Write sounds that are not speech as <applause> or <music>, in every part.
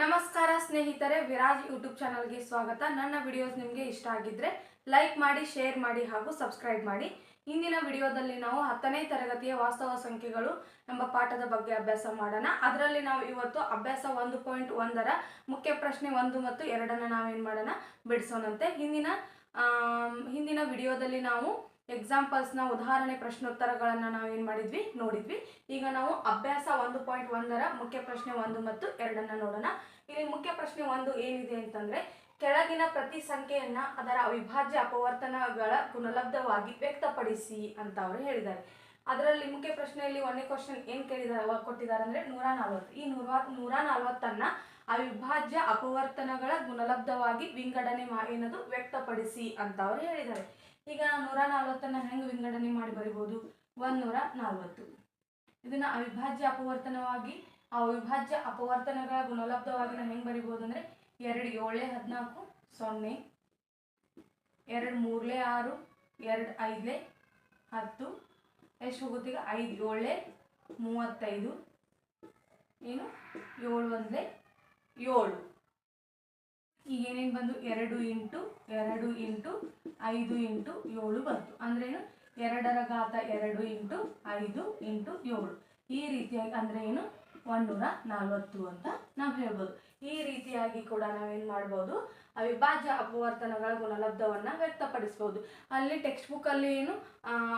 ನಮಸ್ಕಾರ ಸ್ನೇಹಿತರೆ, ವಿರಾಜ್ ಯೂಟ್ಯೂಬ್ ಚಾನಲ್ಗೆ ಸ್ವಾಗತ. ನನ್ನ ವಿಡಿಯೋಸ್ ನಿಮಗೆ ಇಷ್ಟ ಆಗಿದ್ರೆ ಲೈಕ್ ಮಾಡಿ ಶೇರ್ ಮಾಡಿ ಹಾಗೂ ಸಬ್ಸ್ಕ್ರೈಬ್ ಮಾಡಿ. ಇಂದಿನ ವಿಡಿಯೋದಲ್ಲಿ ನಾವು ಹತ್ತನೇ ತರಗತಿಯ ವಾಸ್ತವ ಸಂಖ್ಯೆಗಳು ಎಂಬ ಪಾಠದ ಬಗ್ಗೆ ಅಭ್ಯಾಸ ಮಾಡೋಣ. ಅದರಲ್ಲಿ ನಾವು ಇವತ್ತು ಅಭ್ಯಾಸ ಒಂದು ಪಾಯಿಂಟ್ ಒಂದರ ಮುಖ್ಯ ಪ್ರಶ್ನೆ ಒಂದು ಮತ್ತು ಎರಡನ್ನು ನಾವೇನು ಮಾಡೋಣ? ಬಿಡಿಸೋಣಂತೆ. ಹಿಂದಿನ ಹಿಂದಿನ ವಿಡಿಯೋದಲ್ಲಿ ನಾವು ಎಕ್ಸಾಂಪಲ್ಸ್ನ ಉದಾಹರಣೆ ಪ್ರಶ್ನೋತ್ತರಗಳನ್ನು ನಾವೇನು ಮಾಡಿದ್ವಿ? ನೋಡಿದ್ವಿ. ಈಗ ನಾವು ಅಭ್ಯಾಸ ಒಂದು ಪಾಯಿಂಟ್ ಒಂದರ ಮುಖ್ಯ ಪ್ರಶ್ನೆ ಒಂದು ಮತ್ತು ಎರಡನ್ನು ನೋಡೋಣ. ಇಲ್ಲಿ ಮುಖ್ಯ ಪ್ರಶ್ನೆ ಒಂದು ಏನಿದೆ ಅಂತಂದ್ರೆ, ಕೆಳಗಿನ ಪ್ರತಿ ಸಂಖ್ಯೆಯನ್ನ ಅದರ ಅವಿಭಾಜ್ಯ ಅಪವರ್ತನಗಳ ಗುಣಲಬ್ಧವಾಗಿ ವ್ಯಕ್ತಪಡಿಸಿ ಅಂತ ಅವರು ಹೇಳಿದ್ದಾರೆ. ಅದರಲ್ಲಿ ಮುಖ್ಯ ಪ್ರಶ್ನೆಯಲ್ಲಿ ಒಂದೇ ಕ್ವಶನ್ ಏನು ಕೇಳಿದಾರೆ ಕೊಟ್ಟಿದ್ದಾರೆ ಅಂದರೆ ನೂರ ನಲ್ವತ್ತು. ಈ ನೂರ ನೂರ ನಲ್ವತ್ತನ್ನ ಅವಿಭಾಜ್ಯ ಅಪವರ್ತನಗಳ ಗುಣಲಬ್ಧವಾಗಿ ವಿಂಗಡಣೆ ಏನದು ವ್ಯಕ್ತಪಡಿಸಿ ಅಂತ ಅವರು ಹೇಳಿದ್ದಾರೆ. ಈಗ ನೂರ ನಲ್ವತ್ತನ್ನ ಹೆಂಗೆ ವಿಂಗಡಣೆ ಮಾಡಿ ಬರಿಬೋದು? ಒಂದೂರ ನಲ್ವತ್ತು ಇದನ್ನು ಅವಿಭಾಜ್ಯ ಅಪವರ್ತನವಾಗಿ, ಆ ಅವಿಭಾಜ್ಯ ಅಪವರ್ತನಗಳ ಗುಣಲಬ್ಧವಾಗಿ ನಾವು ಹೆಂಗೆ ಬರಿಬೋದು ಅಂದರೆ ಎರಡು ಏಳೆ ಹದಿನಾಲ್ಕು, ಸೊನ್ನೆ, ಎರಡು ಮೂರಲೇ ಆರು, ಎರಡು ಐದಲೇ ಹತ್ತು, ಎಷ್ಟು ಹೋಗುತ್ತೆ ಈಗ? ಐದು, ಏಳೇ ಮೂವತ್ತೈದು, ಏನು? ಏಳು ಒಂದಲೇ ಏಳು. ಈಗ ಏನೇನು ಬಂದು? ಎರಡು ಇಂಟು ಎರಡು ಇಂಟು ಐದು ಇಂಟು ಏಳು ಬಂತು. ಅಂದ್ರೇನು ಎರಡರ ಘಾತ ಎರಡು ಇಂಟು ಐದು ಇಂಟು ಏಳು. ಈ ರೀತಿಯಾಗಿ ಅಂದ್ರೆ ಏನು? ಒಂದೂರ ನಲ್ವತ್ತು ಅಂತ ನಾವು ಹೇಳ್ಬೋದು. ಈ ರೀತಿಯಾಗಿ ಕೂಡ ನಾವೇನು ಮಾಡ್ಬೋದು? ಅವಿಭಾಜ್ಯ ಅಪವರ್ತನಗಳ ಗುಣಲಬ್ಧವನ್ನ ವ್ಯಕ್ತಪಡಿಸ್ಬೋದು. ಅಲ್ಲಿ ಟೆಕ್ಸ್ಟ್ ಬುಕ್ಕಲ್ಲಿ ಏನು?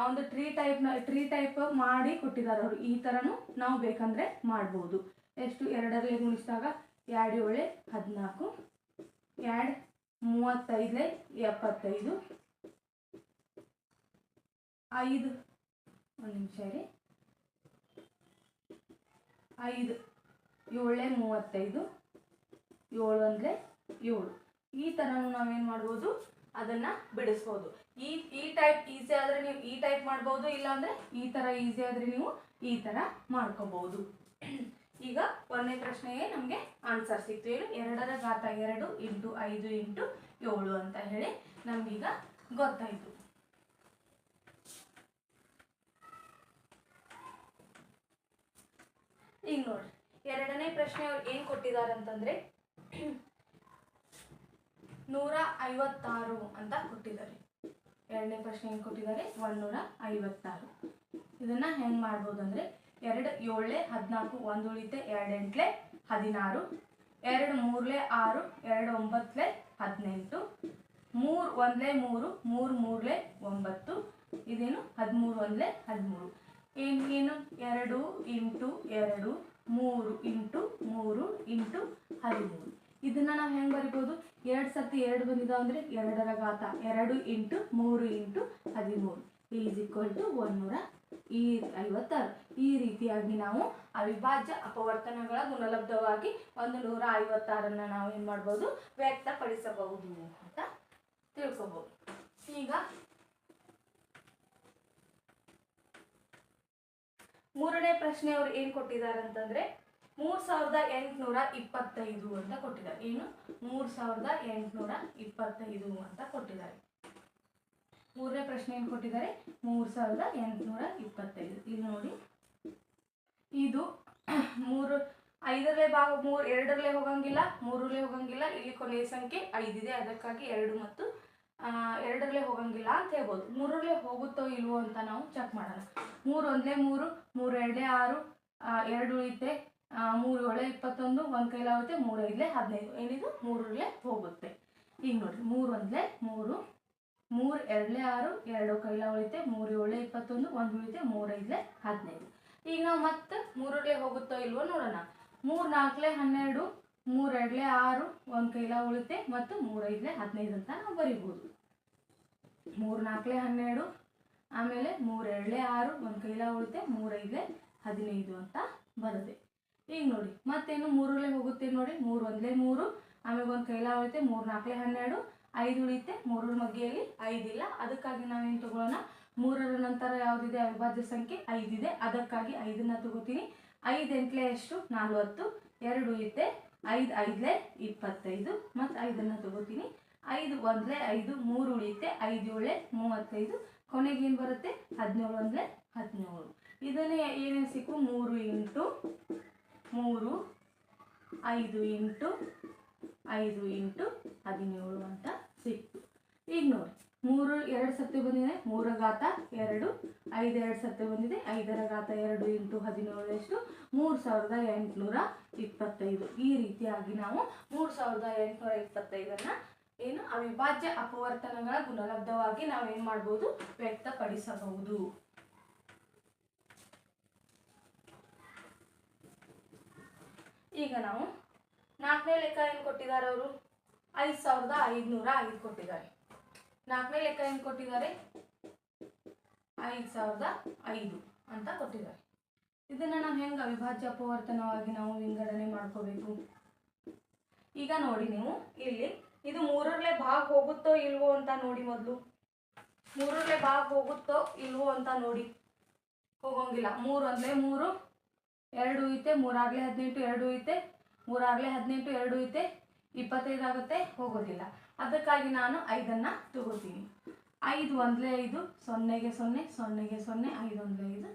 ಒಂದು ಟ್ರೀ ಟೈಪ್ನ ಟ್ರೀ ಟೈಪ್ ಮಾಡಿ ಕೊಟ್ಟಿದ್ದಾರೆ ಅವರು. ಈ ಥರನೂ ನಾವು ಬೇಕಂದ್ರೆ ಮಾಡ್ಬೋದು. ಎಷ್ಟು? ಎರಡರಲ್ಲಿ ಗುಣಿಸಿದಾಗ, ಎರಡು ಏಳೆ ಹದಿನಾಲ್ಕು ಎರಡು, ಮೂವತ್ತೈದಲೇ ಎಪ್ಪತ್ತೈದು. ಐದು, ಒಂದು ನಿಮಿಷ ರೀ ಐದು, ಏಳೇ ಮೂವತ್ತೈದು ಏಳು ಅಂದರೆ ಏಳು. ಈ ಥರನೂ ನಾವೇನು ಮಾಡ್ಬೋದು? ಅದನ್ನು ಬಿಡಿಸ್ಬೋದು. ಈ ಈ ಟೈಪ್ ಈಸಿ ಆದರೆ ನೀವು ಈ ಟೈಪ್ ಮಾಡ್ಬೋದು, ಇಲ್ಲಾಂದರೆ ಈ ಥರ ಈಸಿ ಆದರೆ ನೀವು ಈ ಥರ ಮಾಡ್ಕೋಬೋದು. ಈಗ ಒಂದನೇ ಪ್ರಶ್ನೆಗೆ ನಮಗೆ ಆನ್ಸರ್ ಸಿಕ್ತು. ಏನು ಎರಡರ ಘಾತ ಎರಡು ಇಂಟು ಐದು ಇಂಟು ಏಳು ಅಂತ ಹೇಳಿ ನಮಗೀಗ ಗೊತ್ತಾಯಿತು. ಈಗ ನೋಡ್ರಿ, ಎರಡನೇ ಪ್ರಶ್ನೆ ಅವ್ರು ಏನು ಕೊಟ್ಟಿದ್ದಾರೆ ಅಂತಂದ್ರೆ ನೂರ ಐವತ್ತಾರು ಅಂತ ಕೊಟ್ಟಿದ್ದಾರೆ. ಎರಡನೇ ಪ್ರಶ್ನೆ ಏನು ಕೊಟ್ಟಿದ್ದಾರೆ? ಒಂದೂರ ಐವತ್ತಾರು. ಇದನ್ನ ಹೆಂಗ್ ಮಾಡ್ಬೋದು ಅಂದ್ರೆ ಎರಡು ಏಳಲೆ ಹದಿನಾಲ್ಕು ಒಂದು ಉಳಿತೆ ಎರಡು ಎಂಟ್ಲೆ ಹದಿನಾರು, ಎರಡು ಮೂರಲೆ ಆರು, ಎರಡು ಒಂಬತ್ತಲೆ ಹದಿನೆಂಟು, ಮೂರು ಒಂದ್ಲೆ ಮೂರು ಮೂರು ಮೂರಲೆ ಒಂಬತ್ತು, ಇದೇನು ಹದಿಮೂರು ಒಂದ್ಲೆ ಹದಿಮೂರು. ಏನು ಏನು? ಎರಡು ಇಂಟು ಎರಡು, ಮೂರು ಇಂಟು ಮೂರು ಇಂಟು ಹದಿಮೂರು. ಇದನ್ನ ನಾವು ಹೆಂಗೆ ಬರಿಬೋದು? ಎರಡು ಸರ್ತಿ ಎರಡು ಬಂದಿದ್ದಾವೆ ಅಂದರೆ ಎರಡರ ಘಾತ. ಎರಡು ಇಂಟು ಮೂರು ಇಂಟು ಹದಿಮೂರು. ಈಸ್ ಈಕ್ವಲ್ ಟು ಒಂದೂರ ಈ ಐವತ್ತಾರು ಈ ರೀತಿಯಾಗಿ ನಾವು ಅವಿಭಾಜ್ಯ ಅಪವರ್ತನಗಳ ಗುಣಲಬ್ಧವಾಗಿ ಒಂದು ನೂರ ಐವತ್ತಾರನ್ನ ನಾವು ಏನು ಮಾಡ್ಬೋದು ವ್ಯಕ್ತಪಡಿಸಬಹುದು ಅಂತ ತಿಳ್ಕೊಬಹುದು ಈಗ ಮೂರನೇ ಪ್ರಶ್ನೆ ಅವ್ರು ಏನು ಕೊಟ್ಟಿದ್ದಾರೆ ಅಂತಂದ್ರೆ ಮೂರ್ ಸಾವಿರದ ಎಂಟುನೂರ ಇಪ್ಪತ್ತೈದು ಅಂತ ಕೊಟ್ಟಿದ್ದಾರೆ. ಏನು? ಮೂರ್ ಸಾವಿರದ ಎಂಟುನೂರ ಇಪ್ಪತ್ತೈದು ಅಂತ ಕೊಟ್ಟಿದ್ದಾರೆ. ಮೂರನೇ ಪ್ರಶ್ನೆ ಏನು ಕೊಟ್ಟಿದ್ದಾರೆ? ಮೂರ್ ಸಾವಿರದ ಎಂಟುನೂರ ಇಪ್ಪತ್ತೈದು. ಇಲ್ಲಿ ನೋಡಿ. ಇದು <clears throat> ಮೂರು, ಐದರಲ್ಲೇ ಭಾಗ, ಮೂರು, ಎರಡರಲ್ಲೇ ಹೋಗಂಗಿಲ್ಲ, ಮೂರರಲ್ಲೇ ಹೋಗಂಗಿಲ್ಲ, ಇಲ್ಲಿ ಕೊನೆಯ ಸಂಖ್ಯೆ ಐದಿದೆ. ಅದಕ್ಕಾಗಿ ಎರಡು ಮತ್ತು ಎರಡರಲ್ಲೇ ಹೋಗಂಗಿಲ್ಲ ಅಂತ ಹೇಳ್ಬೋದು. ಮೂರರಲ್ಲೇ ಹೋಗುತ್ತೋ ಇಲ್ವೋ ಅಂತ ನಾವು ಚೆಕ್ ಮಾಡೋಣ. ಮೂರು ಒಂದೇ ಮೂರು ಮೂರು ಎರಡೇ ಆರು ಎರಡು ಉಳಿತೆ ಮೂರು ಏಳೆ ಇಪ್ಪತ್ತೊಂದು, ಒಂದು ಕೈಲಾಗುತ್ತೆ, ಮೂರು ಹದಿನೈದು. ಏನಿದು? ಮೂರರಲ್ಲೇ ಹೋಗುತ್ತೆ. ಈಗ ನೋಡಿರಿ ಮೂರು ಒಂದಲೇ ಮೂರು ಮೂರು ಎರಡಲೇ ಆರು, ಎರಡು ಕೈಲ ಉಳಿತೆ ಮೂರು ಏಳೆ ಇಪ್ಪತ್ತೊಂದು, ಒಂದು ಉಳಿತೆ, ಮೂರು ಐದಲೇ ಹದಿನೈದು. ಈಗ ನಾವು ಮತ್ತೆ ಮೂರರಲ್ಲೇ ಹೋಗುತ್ತೋ ಇಲ್ವೋ ನೋಡೋಣ. ಮೂರು ನಾಲ್ಕಲೆ ಹನ್ನೆರಡು ಮೂರೆರಡಲೆ ಆರು, ಒಂದು ಕೈಲ ಉಳಿತೆ ಮತ್ತು ಮೂರು ಐದಲೇ ಹದಿನೈದು ಅಂತ ನಾವು ಬರಿಬೋದು. ಮೂರು ನಾಲ್ಕಲೆ ಹನ್ನೆರಡು, ಆಮೇಲೆ ಮೂರೆರಡಲೆ ಆರು, ಒಂದು ಕೈಲ ಉಳಿತೆ ಮೂರು ಐದಲೇ ಹದಿನೈದು ಅಂತ ಬರುತ್ತೆ. ಈಗ ನೋಡಿ, ಮತ್ತೇನು ಮೂರಲ್ಲೇ ಹೋಗುತ್ತೆ ನೋಡಿ, ಮೂರು ಒಂದಲೇ ಮೂರು, ಆಮೇಲೆ ಒಂದು ಕೈಲ ಉಳಿತೆ ಮೂರು ನಾಲ್ಕಲೆ ಹನ್ನೆರಡು ಐದು ಉಳಿತೆ ಮೂರರ ಮಗ್ಗೆಯಲ್ಲಿ ಐದಿಲ್ಲ ಅದಕ್ಕಾಗಿ ನಾವೇನು ತಗೊಳ್ಳೋಣ? ಮೂರರ ನಂತರ ಯಾವುದಿದೆ? ಅವಿಭಾಜ್ಯ ಸಂಖ್ಯೆ ಐದಿದೆ. ಅದಕ್ಕಾಗಿ ಐದನ್ನ ತಗೋತೀನಿ. ಐದು ಎಂಟ್ಲೆ ಎಷ್ಟು? ನಲ್ವತ್ತು. ಎರಡು ಉಳಿತೆ ಐದು, ಐದಲೇ ಇಪ್ಪತ್ತೈದು. ಮತ್ತು ಐದನ್ನು ತಗೋತೀನಿ. ಐದು ಒಂದಲೇ ಐದು, ಮೂರು ಉಳಿತೆ ಐದು ಏಳೆ ಮೂವತ್ತೈದು. ಕೊನೆಗೆ ಏನು ಬರುತ್ತೆ? ಹದಿನೇಳು ಒಂದಲೇ ಹದಿನೇಳು. ಇದನ್ನೇ ಏನೇನು ಸಿಕ್ಕು? ಮೂರು ಇಂಟು ಮೂರು, ಐದು ಇಂಟು ಐದು ಇಂಟು ಹದಿನೇಳು ಅಂತ. ಸಿಕ್ತು ಈಗ ನೋಡಿ, ಮೂರು, ಎರಡು ಸತಿ ಬಂದಿದೆ, ಮೂರ ಘಾತ ಎರಡು, ಐದು, ಎರಡು ಸತಿ ಬಂದಿದೆ, ಐದರ ಘಾತ ಎರಡು ಇಂಟು ಹದಿನೇಳು ಎಷ್ಟು? ಮೂರು ಸಾವಿರದ ಎಂಟುನೂರ ಇಪ್ಪತ್ತೈದು. ಈ ರೀತಿಯಾಗಿ ನಾವು ಮೂರು ಸಾವಿರದ ಎಂಟುನೂರ ಇಪ್ಪತ್ತೈದನ್ನು ಏನು ಅವಿಭಾಜ್ಯ ಅಪವರ್ತನಗಳ ಗುಣಲಬ್ಧವಾಗಿ ನಾವೇನು ಮಾಡ್ಬೋದು? ವ್ಯಕ್ತಪಡಿಸಬಹುದು. ಈಗ ನಾವು ನಾಲ್ಕನೇ ಲೆಕ್ಕ ಏನು ಕೊಟ್ಟಿದ್ದಾರೆ ಅವರು? ಐದು ಸಾವಿರದ ಐದುನೂರ ಐದು ಕೊಟ್ಟಿದ್ದಾರೆ. ನಾಲ್ಕನೇ ಲೆಕ್ಕ ಏನು ಕೊಟ್ಟಿದ್ದಾರೆ? ಐದು ಸಾವಿರದ ಐದು ಅಂತ ಕೊಟ್ಟಿದ್ದಾರೆ. ಇದನ್ನು ನಾವು ಹೆಂಗೆ ಅವಿಭಾಜ್ಯ ಅಪವರ್ತನವಾಗಿ ನಾವು ವಿಂಗಡಣೆ ಮಾಡ್ಕೋಬೇಕು? ಈಗ ನೋಡಿ ನೀವು, ಇಲ್ಲಿ ಇದು ಮೂರರಲ್ಲೇ ಭಾಗ ಹೋಗುತ್ತೋ ಇಲ್ವೋ ಅಂತ ನೋಡಿ ಮೊದಲು. ಮೂರರಲ್ಲೇ ಭಾಗ ಹೋಗುತ್ತೋ ಇಲ್ವೋ ಅಂತ ನೋಡಿ. ಹೋಗೋಂಗಿಲ್ಲ. ಮೂರು ಅಂದರೆ ಮೂರು, ಎರಡು ಐತೆ, ಮೂರಾಗಲೇ ಹದಿನೆಂಟು, ಎರಡು ಐತೆ, ಮೂರಾಗಲೇ ಹದಿನೆಂಟು, ಎರಡು ಐತೆ ಇಪ್ಪತ್ತೈದು ಆಗುತ್ತೆ, ಹೋಗೋದಿಲ್ಲ. ಅದಕ್ಕಾಗಿ ನಾನು ಐದನ್ನು ತಗೋತೀನಿ. ಐದು ಒಂದಲೇ ಐದು, ಸೊನ್ನೆಗೆ ಸೊನ್ನೆ ಸೊನ್ನೆಗೆ ಸೊನ್ನೆ, ಐದು ಒಂದಲೇ ಐದು.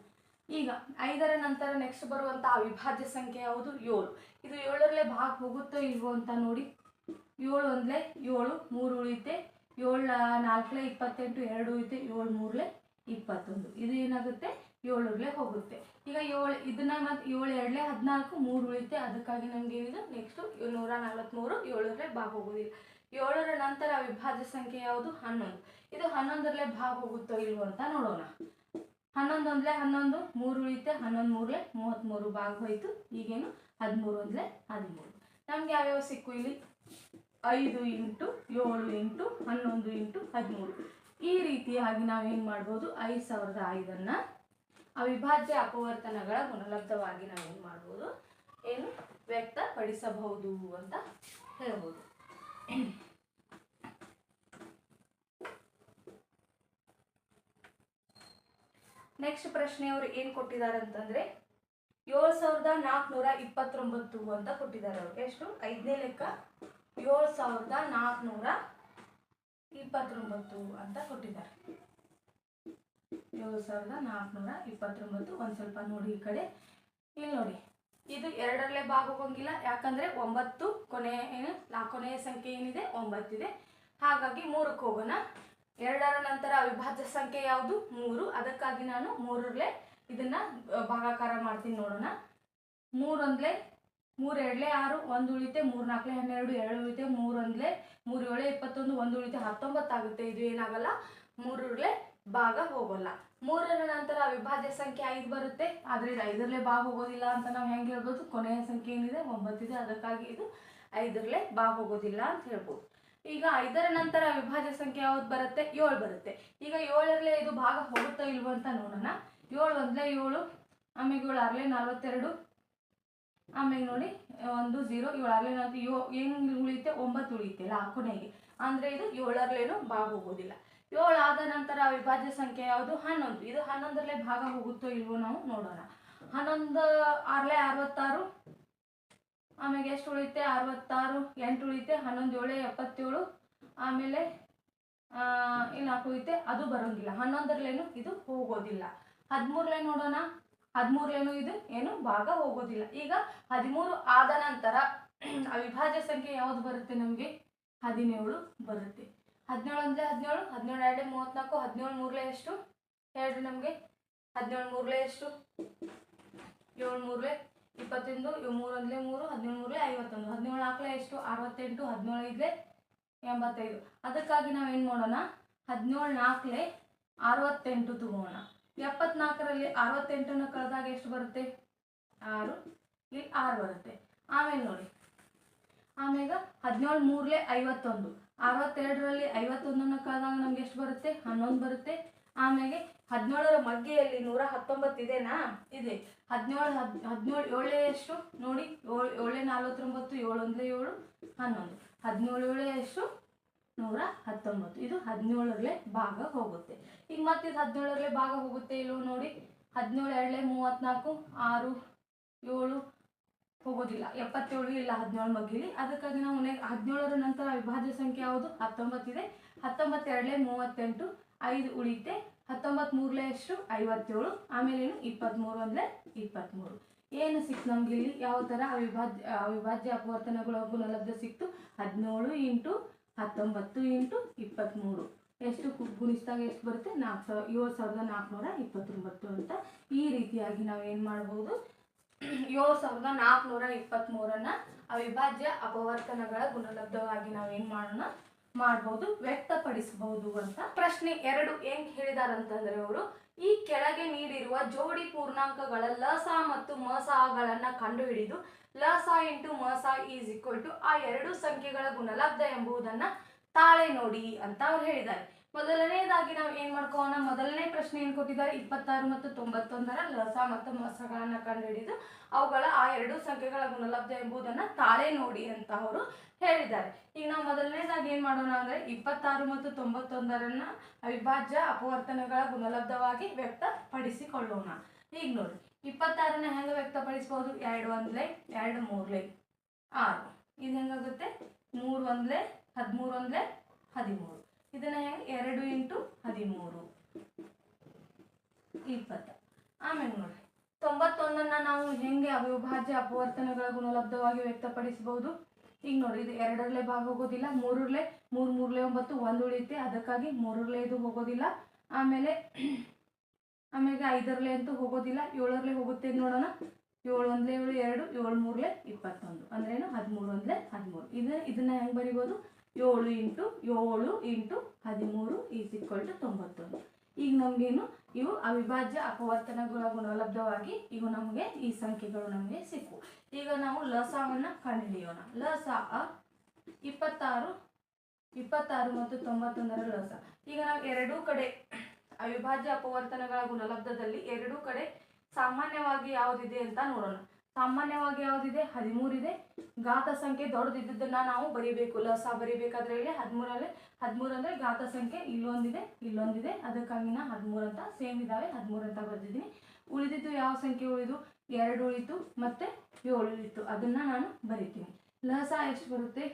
ಈಗ ಐದರ ನಂತರ ನೆಕ್ಸ್ಟ್ ಬರುವಂಥ ಅವಿಭಾಜ್ಯ ಸಂಖ್ಯೆ ಯಾವುದು? ಏಳು. ಇದು ಏಳರಲ್ಲೇ ಭಾಗ ಹೋಗುತ್ತೋ ಇಲ್ವೋ ಅಂತ ನೋಡಿ. ಏಳು ಒಂದಲೇ ಏಳು, ಮೂರು ಉಳಿತೆ ಏಳು ನಾಲ್ಕಲೇ ಇಪ್ಪತ್ತೆಂಟು, ಎರಡು ಉಳಿತೆ ಏಳು ಮೂರಲೇ ಇಪ್ಪತ್ತೊಂದು. ಇದು ಏನಾಗುತ್ತೆ? ಏಳರಲ್ಲೇ ಹೋಗುತ್ತೆ. ಈಗ ಏಳು, ಇದನ್ನ ಮತ್ತು ಏಳು ಎರಡಲೇ ಹದಿನಾಲ್ಕು, ಮೂರು ಉಳಿತೆ, ಅದಕ್ಕಾಗಿ ನಮಗೆ ಏನಿದೆ? ನೆಕ್ಸ್ಟು ನೂರ ನಲ್ವತ್ತ್ಮೂರು ಏಳರಲ್ಲೇ ಭಾಗ ಹೋಗೋದಿಲ್ಲ. ಏಳರ ನಂತರ ಅವಿಭಾಜ್ಯ ಸಂಖ್ಯೆ ಯಾವುದು? ಹನ್ನೊಂದು. ಇದು ಹನ್ನೊಂದರಲ್ಲೇ ಭಾಗ ಹೋಗುತ್ತೋ ಇಲ್ವೋ ಅಂತ ನೋಡೋಣ. ಹನ್ನೊಂದು ಹನ್ನೊಂದು, ಮೂರು ಉಳಿತೆ, ಹನ್ನೊಂದು ಮೂರಲೇ ಮೂವತ್ತ್ಮೂರು ಭಾಗ ಹೋಯಿತು. ಈಗೇನು? ಹದಿಮೂರು ಒಂದಲೇ ಹದಿಮೂರು. ನಮ್ಗೆ ಯಾವ್ಯಾವ ಸಿಕ್ಕು ಇಲ್ಲಿ? ಐದು ಇಂಟು ಏಳು ಇಂಟು ಹನ್ನೊಂದು ಇಂಟು ಹದಿಮೂರು. ಈ ರೀತಿಯಾಗಿ ನಾವೇನು ಮಾಡ್ಬೋದು? ಐದು ಸಾವಿರದ ಐದನ್ನು ಅವಿಭಾಜ್ಯ ಅಪವರ್ತನಗಳ ಗುಣಲಬ್ಧವಾಗಿ ಏನು ಮಾಡ್ಬೋದು? ಏನು? ವ್ಯಕ್ತಪಡಿಸಬಹುದು ಅಂತ ಹೇಳ್ಬೋದು. ನೆಕ್ಸ್ಟ್ ಪ್ರಶ್ನೆ ಅವರು ಏನು ಕೊಟ್ಟಿದ್ದಾರೆ ಅಂತಂದ್ರೆ, ಏಳು ಸಾವಿರದ ನಾಲ್ಕುನೂರ ಇಪ್ಪತ್ತೊಂಬತ್ತು ಅಂತ ಕೊಟ್ಟಿದ್ದಾರೆ ಅವ್ರು ಎಷ್ಟು? ಐದನೇ ಲೆಕ್ಕ. ಏಳು ಸಾವಿರದ ನಾಲ್ಕುನೂರ ಇಪ್ಪತ್ತೊಂಬತ್ತು ಅಂತ ಕೊಟ್ಟಿದ್ದಾರೆ. ಏಳು ಸಾವಿರದ ನಾಲ್ಕುನೂರ ಇಪ್ಪತ್ತೊಂಬತ್ತು. ಒಂದು ಸ್ವಲ್ಪ ನೋಡಿ ಈ ಕಡೆ. ಇಲ್ಲಿ ನೋಡಿ. ಇದು ಎರಡರಲ್ಲೇ ಭಾಗ ಹೋಗೋಂಗಿಲ್ಲ ಯಾಕಂದ್ರೆ ಒಂಬತ್ತು ಕೊನೆ ಏನು? ಕೊನೆಯ ಸಂಖ್ಯೆ ಏನಿದೆ? ಒಂಬತ್ತಿದೆ. ಹಾಗಾಗಿ ಮೂರಕ್ಕೆ ಹೋಗೋಣ. ಎರಡರ ನಂತರ ಅವಿಭಾಜ್ಯ ಸಂಖ್ಯೆ ಯಾವುದು? ಮೂರು. ಅದಕ್ಕಾಗಿ ನಾನು ಮೂರರಲ್ಲೇ ಇದನ್ನು ಭಾಗಾಕಾರ ಮಾಡ್ತೀನಿ ನೋಡೋಣ. ಮೂರೊಂದ್ಲೆ ಮೂರು ಎರಡಲೇ ಆರು, ಒಂದು ಉಳಿತೆ ಮೂರು, ನಾಲ್ಕಲೇ ಹನ್ನೆರಡು, ಎರಡು ಉಳಿತೆ ಮೂರೊಂದಲೇ ಮೂರು ಏಳೆ, ಇಪ್ಪತ್ತೊಂದು, ಒಂದು ಉಳಿತೆ ಹತ್ತೊಂಬತ್ತು ಆಗುತ್ತೆ ಇದು ಏನಾಗಲ್ಲ. ಮೂರರಲ್ಲೇ ಭಾಗ ಹೋಗೋಲ್ಲ. ಮೂರರ ನಂತರ ಅವಿಭಾಜ್ಯ ಸಂಖ್ಯೆ ಐದು ಬರುತ್ತೆ. ಆದರೆ ಇದು ಐದರಲ್ಲೇ ಭಾಗ ಹೋಗೋದಿಲ್ಲ ಅಂತ ನಾವು ಹೆಂಗೆ ಹೇಳ್ಬೋದು? ಕೊನೆಯ ಸಂಖ್ಯೆ ಏನಿದೆ? ಒಂಬತ್ತಿದೆ. ಅದಕ್ಕಾಗಿ ಇದು ಐದರಲ್ಲೇ ಭಾಗ ಹೋಗೋದಿಲ್ಲ ಅಂತ ಹೇಳ್ಬೋದು. ಈಗ ಐದರ ನಂತರ ಅವಿಭಾಜ್ಯ ಸಂಖ್ಯೆ ಯಾವ್ದು ಬರುತ್ತೆ? ಏಳು ಬರುತ್ತೆ. ಈಗ ಏಳರಲ್ಲೇ ಇದು ಭಾಗ ಹೋಗುತ್ತೋ ಇಲ್ವೋ ಅಂತ ನೋಡೋಣ. ಏಳು ಒಂದಲೇ ಏಳು ಆಮೇಲೆ ಏಳು ಆರಲೇ ನಲ್ವತ್ತೆರಡು ಆಮೇಲೆ ನೋಡಿ, ಒಂದು ಝೀರೋ ಏಳು ಆರಲೇ ನಲ್ವತ್ತು ಯೋ ಏನು ಉಳಿಯುತ್ತೆ? ಒಂಬತ್ತು ಉಳಿಯುತ್ತೆ ಅಲ್ಲ ಕೊನೆಗೆ. ಅಂದರೆ ಇದು ಏಳರಲ್ಲೇನು ಭಾಗ ಹೋಗೋದಿಲ್ಲ. ಏಳು ಆದ ನಂತರ ಅವಿಭಾಜ್ಯ ಸಂಖ್ಯೆ ಯಾವುದು? ಹನ್ನೊಂದು. ಇದು ಹನ್ನೊಂದರಲ್ಲೇ ಭಾಗ ಹೋಗುತ್ತೋ ಇಲ್ವೋ ನಾವು ನೋಡೋಣ. ಹನ್ನೊಂದು ಆರಲೇ ಅರವತ್ತಾರು. ಆಮೇಲೆ ಎಷ್ಟು ಉಳಿಯುತ್ತೆ? ಅರವತ್ತಾರು. ಎಂಟು ಉಳಿಯುತ್ತೆ. ಹನ್ನೊಂದು ಏಳು, ಎಪ್ಪತ್ತೇಳು. ಆಮೇಲೆ ಇಲ್ಲಿ ನಾಲ್ಕು ಅದು ಬರೋಂಗಿಲ್ಲ. ಹನ್ನೊಂದರಲ್ಲೇನು ಇದು ಹೋಗೋದಿಲ್ಲ. ಹದಿಮೂರಲೇ ನೋಡೋಣ. ಹದಿಮೂರಲೇನು ಇದು? ಏನು? ಭಾಗ ಹೋಗೋದಿಲ್ಲ. ಈಗ ಹದಿಮೂರು ಆದ ನಂತರ ಅವಿಭಾಜ್ಯ ಸಂಖ್ಯೆ ಯಾವುದು ಬರುತ್ತೆ ನಮಗೆ? ಹದಿನೇಳು ಬರುತ್ತೆ. ಹದಿನೇಳು ಅಂದರೆ ಹದಿನೇಳು ಹದಿನೇಳು ಎರಡು ಮೂವತ್ತ್ನಾಲ್ಕು ಹದಿನೇಳು ಮೂರಲೇ ಎಷ್ಟು? ಹೇಳ್ರಿ ನಮಗೆ. ಹದಿನೇಳು ಮೂರಲೇ ಎಷ್ಟು? ಏಳು ಮೂರಲೇ ಇಪ್ಪತ್ತೊಂದು, ಇವು ಮೂರೊಂದಲೇ ಮೂರು, ಹದಿನೇಳು ಮೂರಲೇ ಐವತ್ತೊಂದು. ಹದಿನೇಳು ನಾಲ್ಕಲೇ ಎಷ್ಟು? ಅರವತ್ತೆಂಟು, ಹದಿನೇಳು ಐದಲೇ ಎಂಬತ್ತೈದು. ಅದಕ್ಕಾಗಿ ನಾವೇನು ಮಾಡೋಣ? ಹದಿನೇಳು ನಾಲ್ಕಲೇ ಅರವತ್ತೆಂಟು ತಗೋಣ. ಎಪ್ಪತ್ನಾಲ್ಕರಲ್ಲಿ ಅರವತ್ತೆಂಟನ್ನು ಕಳೆದಾಗ ಎಷ್ಟು ಬರುತ್ತೆ? ಆರು. ಇಲ್ಲಿ ಆರು ಬರುತ್ತೆ. ಆಮೇಲೆ ನೋಡಿ. ಆಮೇಲೆ ಹದಿನೇಳು ಮೂರಲೇ ಐವತ್ತೊಂದು. ಅರವತ್ತೆರಡರಲ್ಲಿ ಐವತ್ತೊಂದನ್ನು ಕಳೆದಾಗ ನಮ್ಗೆ ಎಷ್ಟು ಬರುತ್ತೆ? ಹನ್ನೊಂದು ಬರುತ್ತೆ. ಆಮೇಲೆ ಹದಿನೇಳರ ಮಗ್ಗೆಯಲ್ಲಿ ನೂರ ಹತ್ತೊಂಬತ್ತು ಇದೆನಾ? ಇದೆ. ಹದಿನೇಳು, ಹದ್, ಹದಿನೇಳು ಏಳೇ ಎಷ್ಟು ನೋಡಿ, ಏಳು ನಲ್ವತ್ತೊಂಬತ್ತು ಏಳು ಅಂದರೆ ಏಳು, ಹನ್ನೊಂದು. ಹದಿನೇಳು ಏಳೇ ಎಷ್ಟು ನೂರ ಹತ್ತೊಂಬತ್ತು. ಇದು ಹದಿನೇಳರಲ್ಲೇ ಭಾಗ ಹೋಗುತ್ತೆ. ಈಗ ಮತ್ತೆ ಹದಿನೇಳರಲ್ಲೇ ಭಾಗ ಹೋಗುತ್ತೆ ಇಲ್ಲೋ ನೋಡಿ. ಹದಿನೇಳು, ಎರಡಲೇ ಮೂವತ್ತ್ನಾಲ್ಕು, ಆರು, ಏಳು ಹೋಗೋದಿಲ್ಲ. ಎಪ್ಪತ್ತೇಳು ಇಲ್ಲ ಹದಿನೇಳು ಮಗ್ಗಿಲಿ. ಅದಕ್ಕಾಗಿ ನಾವು ಹದಿನೇಳರ ನಂತರ ಅವಿಭಾಜ್ಯ ಸಂಖ್ಯೆ ಯಾವುದು? ಹತ್ತೊಂಬತ್ತಿದೆ ಹತ್ತೊಂಬತ್ತೆರಡಲೇ ಮೂವತ್ತೆಂಟು, ಐದು ಉಳಿತೆ. ಹತ್ತೊಂಬತ್ತು ಮೂರಲೇ ಎಷ್ಟು? ಐವತ್ತೇಳು. ಆಮೇಲೆ ಏನು? ಇಪ್ಪತ್ತ್ಮೂರು ಅಂದರೆ ಇಪ್ಪತ್ತ್ಮೂರು ಏನು ಸಿಕ್ತು ನಮ್ಗೆ ಇಲ್ಲಿ ಯಾವ ಥರ ಅವಿಭಾಜ್ಯ ಅವಿಭಾಜ್ಯ ಅಪವರ್ತನಗಳ ಗುಣಲಬ್ಧ ಸಿಕ್ತು? ಹದಿನೇಳು ಇಂಟು ಹತ್ತೊಂಬತ್ತು ಇಂಟು ಇಪ್ಪತ್ತ್ಮೂರು ಎಷ್ಟು ಗುಣಿಸಿದಾಗ ಎಷ್ಟು ಬರುತ್ತೆ? ನಾಲ್ಕು ಸಾವಿರ ಏಳು ಸಾವಿರದ ನಾಲ್ಕುನೂರ ಇಪ್ಪತ್ತೊಂಬತ್ತು ಅಂತ ಈ ರೀತಿಯಾಗಿ ನಾವು ಏನು ಮಾಡ್ಬೋದು? ಏಳು ಸಾವಿರದ ನಾಲ್ಕುನೂರ ಇಪ್ಪತ್ತ್ಮೂರನ್ನ ಅವಿಭಾಜ್ಯ ಅಪವರ್ತನಗಳ ಗುಣಲಬ್ಧವಾಗಿ ನಾವು ಏನು ಮಾಡೋಣ? ಮಾಡ್ಬೋದು ವ್ಯಕ್ತಪಡಿಸಬಹುದು ಅಂತ. ಪ್ರಶ್ನೆ ಎರಡು ಏನ್ ಹೇಳಿದಾರಂತಂದ್ರೆ ಅವರು, ಈ ಕೆಳಗೆ ನೀಡಿರುವ ಜೋಡಿ ಪೂರ್ಣಾಂಕಗಳ ಲಸ ಮತ್ತು ಮಸಗಳನ್ನ ಕಂಡುಹಿಡಿದು ಲಸ ಇಂಟು ಮಸ ಈಸ್ ಈಕ್ವಲ್ ಟು ಆ ಎರಡು ಸಂಖ್ಯೆಗಳ ಗುಣಲಬ್ಧ ಎಂಬುದನ್ನ ತಾಳೆ ನೋಡಿ ಅಂತ ಅವ್ರು ಹೇಳಿದ್ದಾರೆ. ಮೊದಲನೇದಾಗಿ ನಾವು ಏನ್ ಮಾಡ್ಕೋಣ ಮೊದಲನೇ ಪ್ರಶ್ನೆ ಏನ್ ಕೊಟ್ಟಿದ್ದಾರೆ ಇಪ್ಪತ್ತಾರು ಮತ್ತು ತೊಂಬತ್ತೊಂದರ ಲಸ ಮತ್ತು ಮಸಗಳನ್ನ ಕಂಡುಹಿಡಿದು ಅವುಗಳ ಆ ಎರಡು ಸಂಖ್ಯೆಗಳ ಗುಣಲಬ್ಧ ಎಂಬುದನ್ನ ತಾಳೆ ನೋಡಿ ಅಂತ ಅವರು ಹೇಳಿದ್ದಾರೆ. ಈಗ ನಾವು ಮೊದಲನೇದಾಗಿ ಏನ್ ಮಾಡೋಣ ಅಂದ್ರೆ ಇಪ್ಪತ್ತಾರು ಮತ್ತು ತೊಂಬತ್ತೊಂದರನ್ನ ಅವಿಭಾಜ್ಯ ಅಪವರ್ತನಗಳ ಗುಣಲಬ್ಧವಾಗಿ ವ್ಯಕ್ತಪಡಿಸಿಕೊಳ್ಳೋಣ. ಈಗ ನೋಡಿ, ಇಪ್ಪತ್ತಾರನ್ನ ಹೆಂಗೆ ವ್ಯಕ್ತಪಡಿಸಬಹುದು ಎರಡು ಒಂದ್ಲೆ, ಎರಡು ಮೂರ್ಲೆ. ಆರು. ಇದು ಹೆಂಗಾಗುತ್ತೆ? ಮೂರು ಒಂದ್ಲೆ, ಹದಿಮೂರು ಒಂದ್ಲೆ, ಹದಿಮೂರು. ಇದನ್ನ ಹೆಂಗೆ? ಎರಡು ಇಂಟು ಹದಿಮೂರು. ಇಪ್ಪತ್ತ. ಆಮೇಲೆ ನೋಡ್ರಿ ತೊಂಬತ್ತೊಂದನ್ನ ನಾವು ಹೆಂಗೆ ಅವಿಭಾಜ್ಯ ಅಪವರ್ತನಗಳ ಗುಣಲಬ್ಧವಾಗಿ ವ್ಯಕ್ತಪಡಿಸಬಹುದು? ಈಗ ನೋಡಿ, ಇದು ಎರಡರಲ್ಲೇ ಭಾಗ ಹೋಗೋದಿಲ್ಲ. ಮೂರರಲ್ಲೇ, ಮೂರು ಮೂರಲೇ ಒಂಬತ್ತು, ಒಂದು ಉಳಿಯುತ್ತೆ. ಅದಕ್ಕಾಗಿ ಮೂರರಲ್ಲೇ ಇದು ಹೋಗೋದಿಲ್ಲ. ಆಮೇಲೆ ಆಮೇಲೆ ಐದರಲ್ಲೇ ಅಂತೂ ಹೋಗೋದಿಲ್ಲ. ಏಳರಲ್ಲೇ ಹೋಗುತ್ತೆ ನೋಡೋಣ. ಏಳು ಒಂದ್ಲೆ ಏಳು, ಎರಡು, ಏಳು ಮೂರಲೆ ಇಪ್ಪತ್ತೊಂದು. ಅಂದ್ರೇನು? ಹದಿಮೂರು ಒಂದ್ಲೆ ಹದಿಮೂರು. ಇದು ಇದನ್ನ ಹೆಂಗೆ ಬರಿಬೋದು? ಏಳು ಇಂಟು ಏಳು ಇಂಟು ಹದಿಮೂರು ಈಸ್ ಈಕ್ವಲ್ ಟು ತೊಂಬತ್ತೊಂದು. ಈಗ ನಮಗೇನು? ಇವು ಅವಿಭಾಜ್ಯ ಅಪವರ್ತನಗಳ ಗುಣಲಬ್ಧವಾಗಿ ಇವು ನಮಗೆ ಈ ಸಂಖ್ಯೆಗಳು ನಮಗೆ ಸಿಕ್ಕು. ಈಗ ನಾವು ಲಸವನ್ನ ಕಂಡುಹಿಡಿಯೋಣ. ಲಸ ಇಪ್ಪತ್ತಾರು ಇಪ್ಪತ್ತಾರು ಮತ್ತು ತೊಂಬತ್ತೊಂದರ ಲಸ. ಈಗ ನಾವು ಎರಡೂ ಕಡೆ ಅವಿಭಾಜ್ಯ ಅಪವರ್ತನಗಳ ಗುಣಲಬ್ಧದಲ್ಲಿ ಎರಡೂ ಕಡೆ ಸಾಮಾನ್ಯವಾಗಿ ಯಾವುದಿದೆ ಅಂತ ನೋಡೋಣ. ಸಾಮಾನ್ಯವಾಗಿ ಯಾವುದಿದೆ? ಹದಿಮೂರಿದೆ ಘಾತ ಸಂಖ್ಯೆ ದೊಡ್ಡದಿದ್ದನ್ನ ನಾವು ಬರಿಬೇಕು. ಲಸ ಬರಿಬೇಕಾದ್ರೆ ಹೇಳಿ ಹದಿಮೂರಲ್ಲಿ, ಹದಿಮೂರು ಅಂದ್ರೆ ಘಾತ ಸಂಖ್ಯೆ ಇಲ್ಲೊಂದಿದೆ ಇಲ್ಲೊಂದಿದೆ. ಅದಕ್ಕಾಗಿ ನಾ ಹದಿಮೂರು ಅಂತ ಸೇಮ್ ಇದಾವೆ. ಹದಿಮೂರು ಅಂತ ಬರೆದಿದ್ದೀನಿ. ಉಳಿದಿದ್ದು ಯಾವ ಸಂಖ್ಯೆ ಉಳಿದು? ಎರಡು ಉಳಿತು ಮತ್ತೆ ಏಳು ಉಳಿತು. ಅದನ್ನ ನಾನು ಬರಿತೀನಿ. ಲಸ ಎಷ್ಟು ಬರುತ್ತೆ?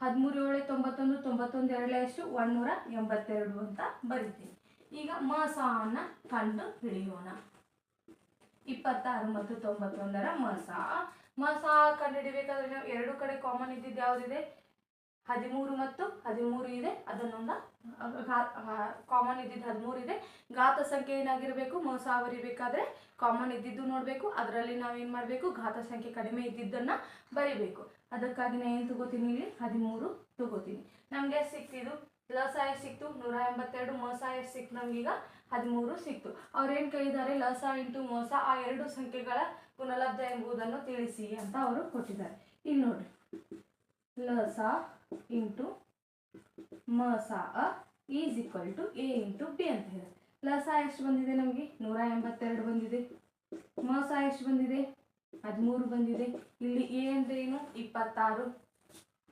ಹದಿಮೂರು ಏಳು, ತೊಂಬತ್ತೊಂದು ತೊಂಬತ್ತೊಂದು ಎರಡಲೇ ಎಷ್ಟು? ಒಂದೂರ ಎಂಬತ್ತೆರಡು ಅಂತ ಬರಿತೀನಿ. ಈಗ ಮಸವನ್ನ ಕಂಡು ಹಿಡಿಯೋಣ. ಇಪ್ಪತ್ತಾರು ಮತ್ತು ತೊಂಬತ್ತೊಂದರ ಮಸ. ಮಸ ಕಂಡುಹಿಡಿಬೇಕಾದ್ರೆ ನಾವು ಎರಡು ಕಡೆ ಕಾಮನ್ ಇದ್ದಿದ್ದು ಯಾವುದಿದೆ? ಹದಿಮೂರು ಮತ್ತು ಹದಿಮೂರು ಇದೆ. ಅದನ್ನೊಂದ ಕಾಮನ್ ಇದ್ದಿದ್ದು ಹದಿಮೂರು ಇದೆ. ಘಾತ ಸಂಖ್ಯೆ ಏನಾಗಿರಬೇಕು? ಮೋಸ ಬರಿಬೇಕಾದ್ರೆ ಕಾಮನ್ ಇದ್ದಿದ್ದು ನೋಡಬೇಕು. ಅದರಲ್ಲಿ ನಾವೇನು ಮಾಡಬೇಕು? ಘಾತ ಸಂಖ್ಯೆ ಕಡಿಮೆ ಇದ್ದಿದ್ದನ್ನು ಬರಿಬೇಕು. ಅದಕ್ಕಾಗಿ ನಾನು ಏನು ತಗೋತೀನಿ ಇಲ್ಲಿ ಹದಿಮೂರು ತಗೋತೀನಿ. ನಮಗೆ ಸಿಕ್ತಿದ್ದು ಲಸ ಎಷ್ಟು ಸಿಕ್ತು ನೂರ ಎಂಬತ್ತೆರಡು ಮೋಸ ಎಷ್ಟು ಸಿಕ್ತು ನಮಗೀಗ? ಹದಿಮೂರು ಸಿಕ್ತು. ಅವ್ರೇನು ಕೇಳಿದ್ದಾರೆ ಲಸ ಇಂಟು ಮೋಸ, ಆ ಎರಡು ಸಂಖ್ಯೆಗಳ ಗುಣಲಬ್ಧ ಎಂಬುದನ್ನು ತಿಳಿಸಿ ಅಂತ ಅವರು ಕೊಟ್ಟಿದ್ದಾರೆ. ಇಲ್ಲಿ ನೋಡಿ ಲಸ ಇಂಟು ಮಸ is equal to A into B ಅಂತ ಹೇಳಿದ್ರೆ ಲಸ ಎಷ್ಟು ಬಂದಿದೆ ನಮಗೆ? ನೂರ ಎಂಬತ್ತೆರಡು ಬಂದಿದೆ. ಮಸ ಎಷ್ಟು ಬಂದಿದೆ? ಹದಿಮೂರು ಬಂದಿದೆ. ಇಲ್ಲಿ ಎ ಅಂದ್ರೆ ಏನು? ಇಪ್ಪತ್ತಾರು.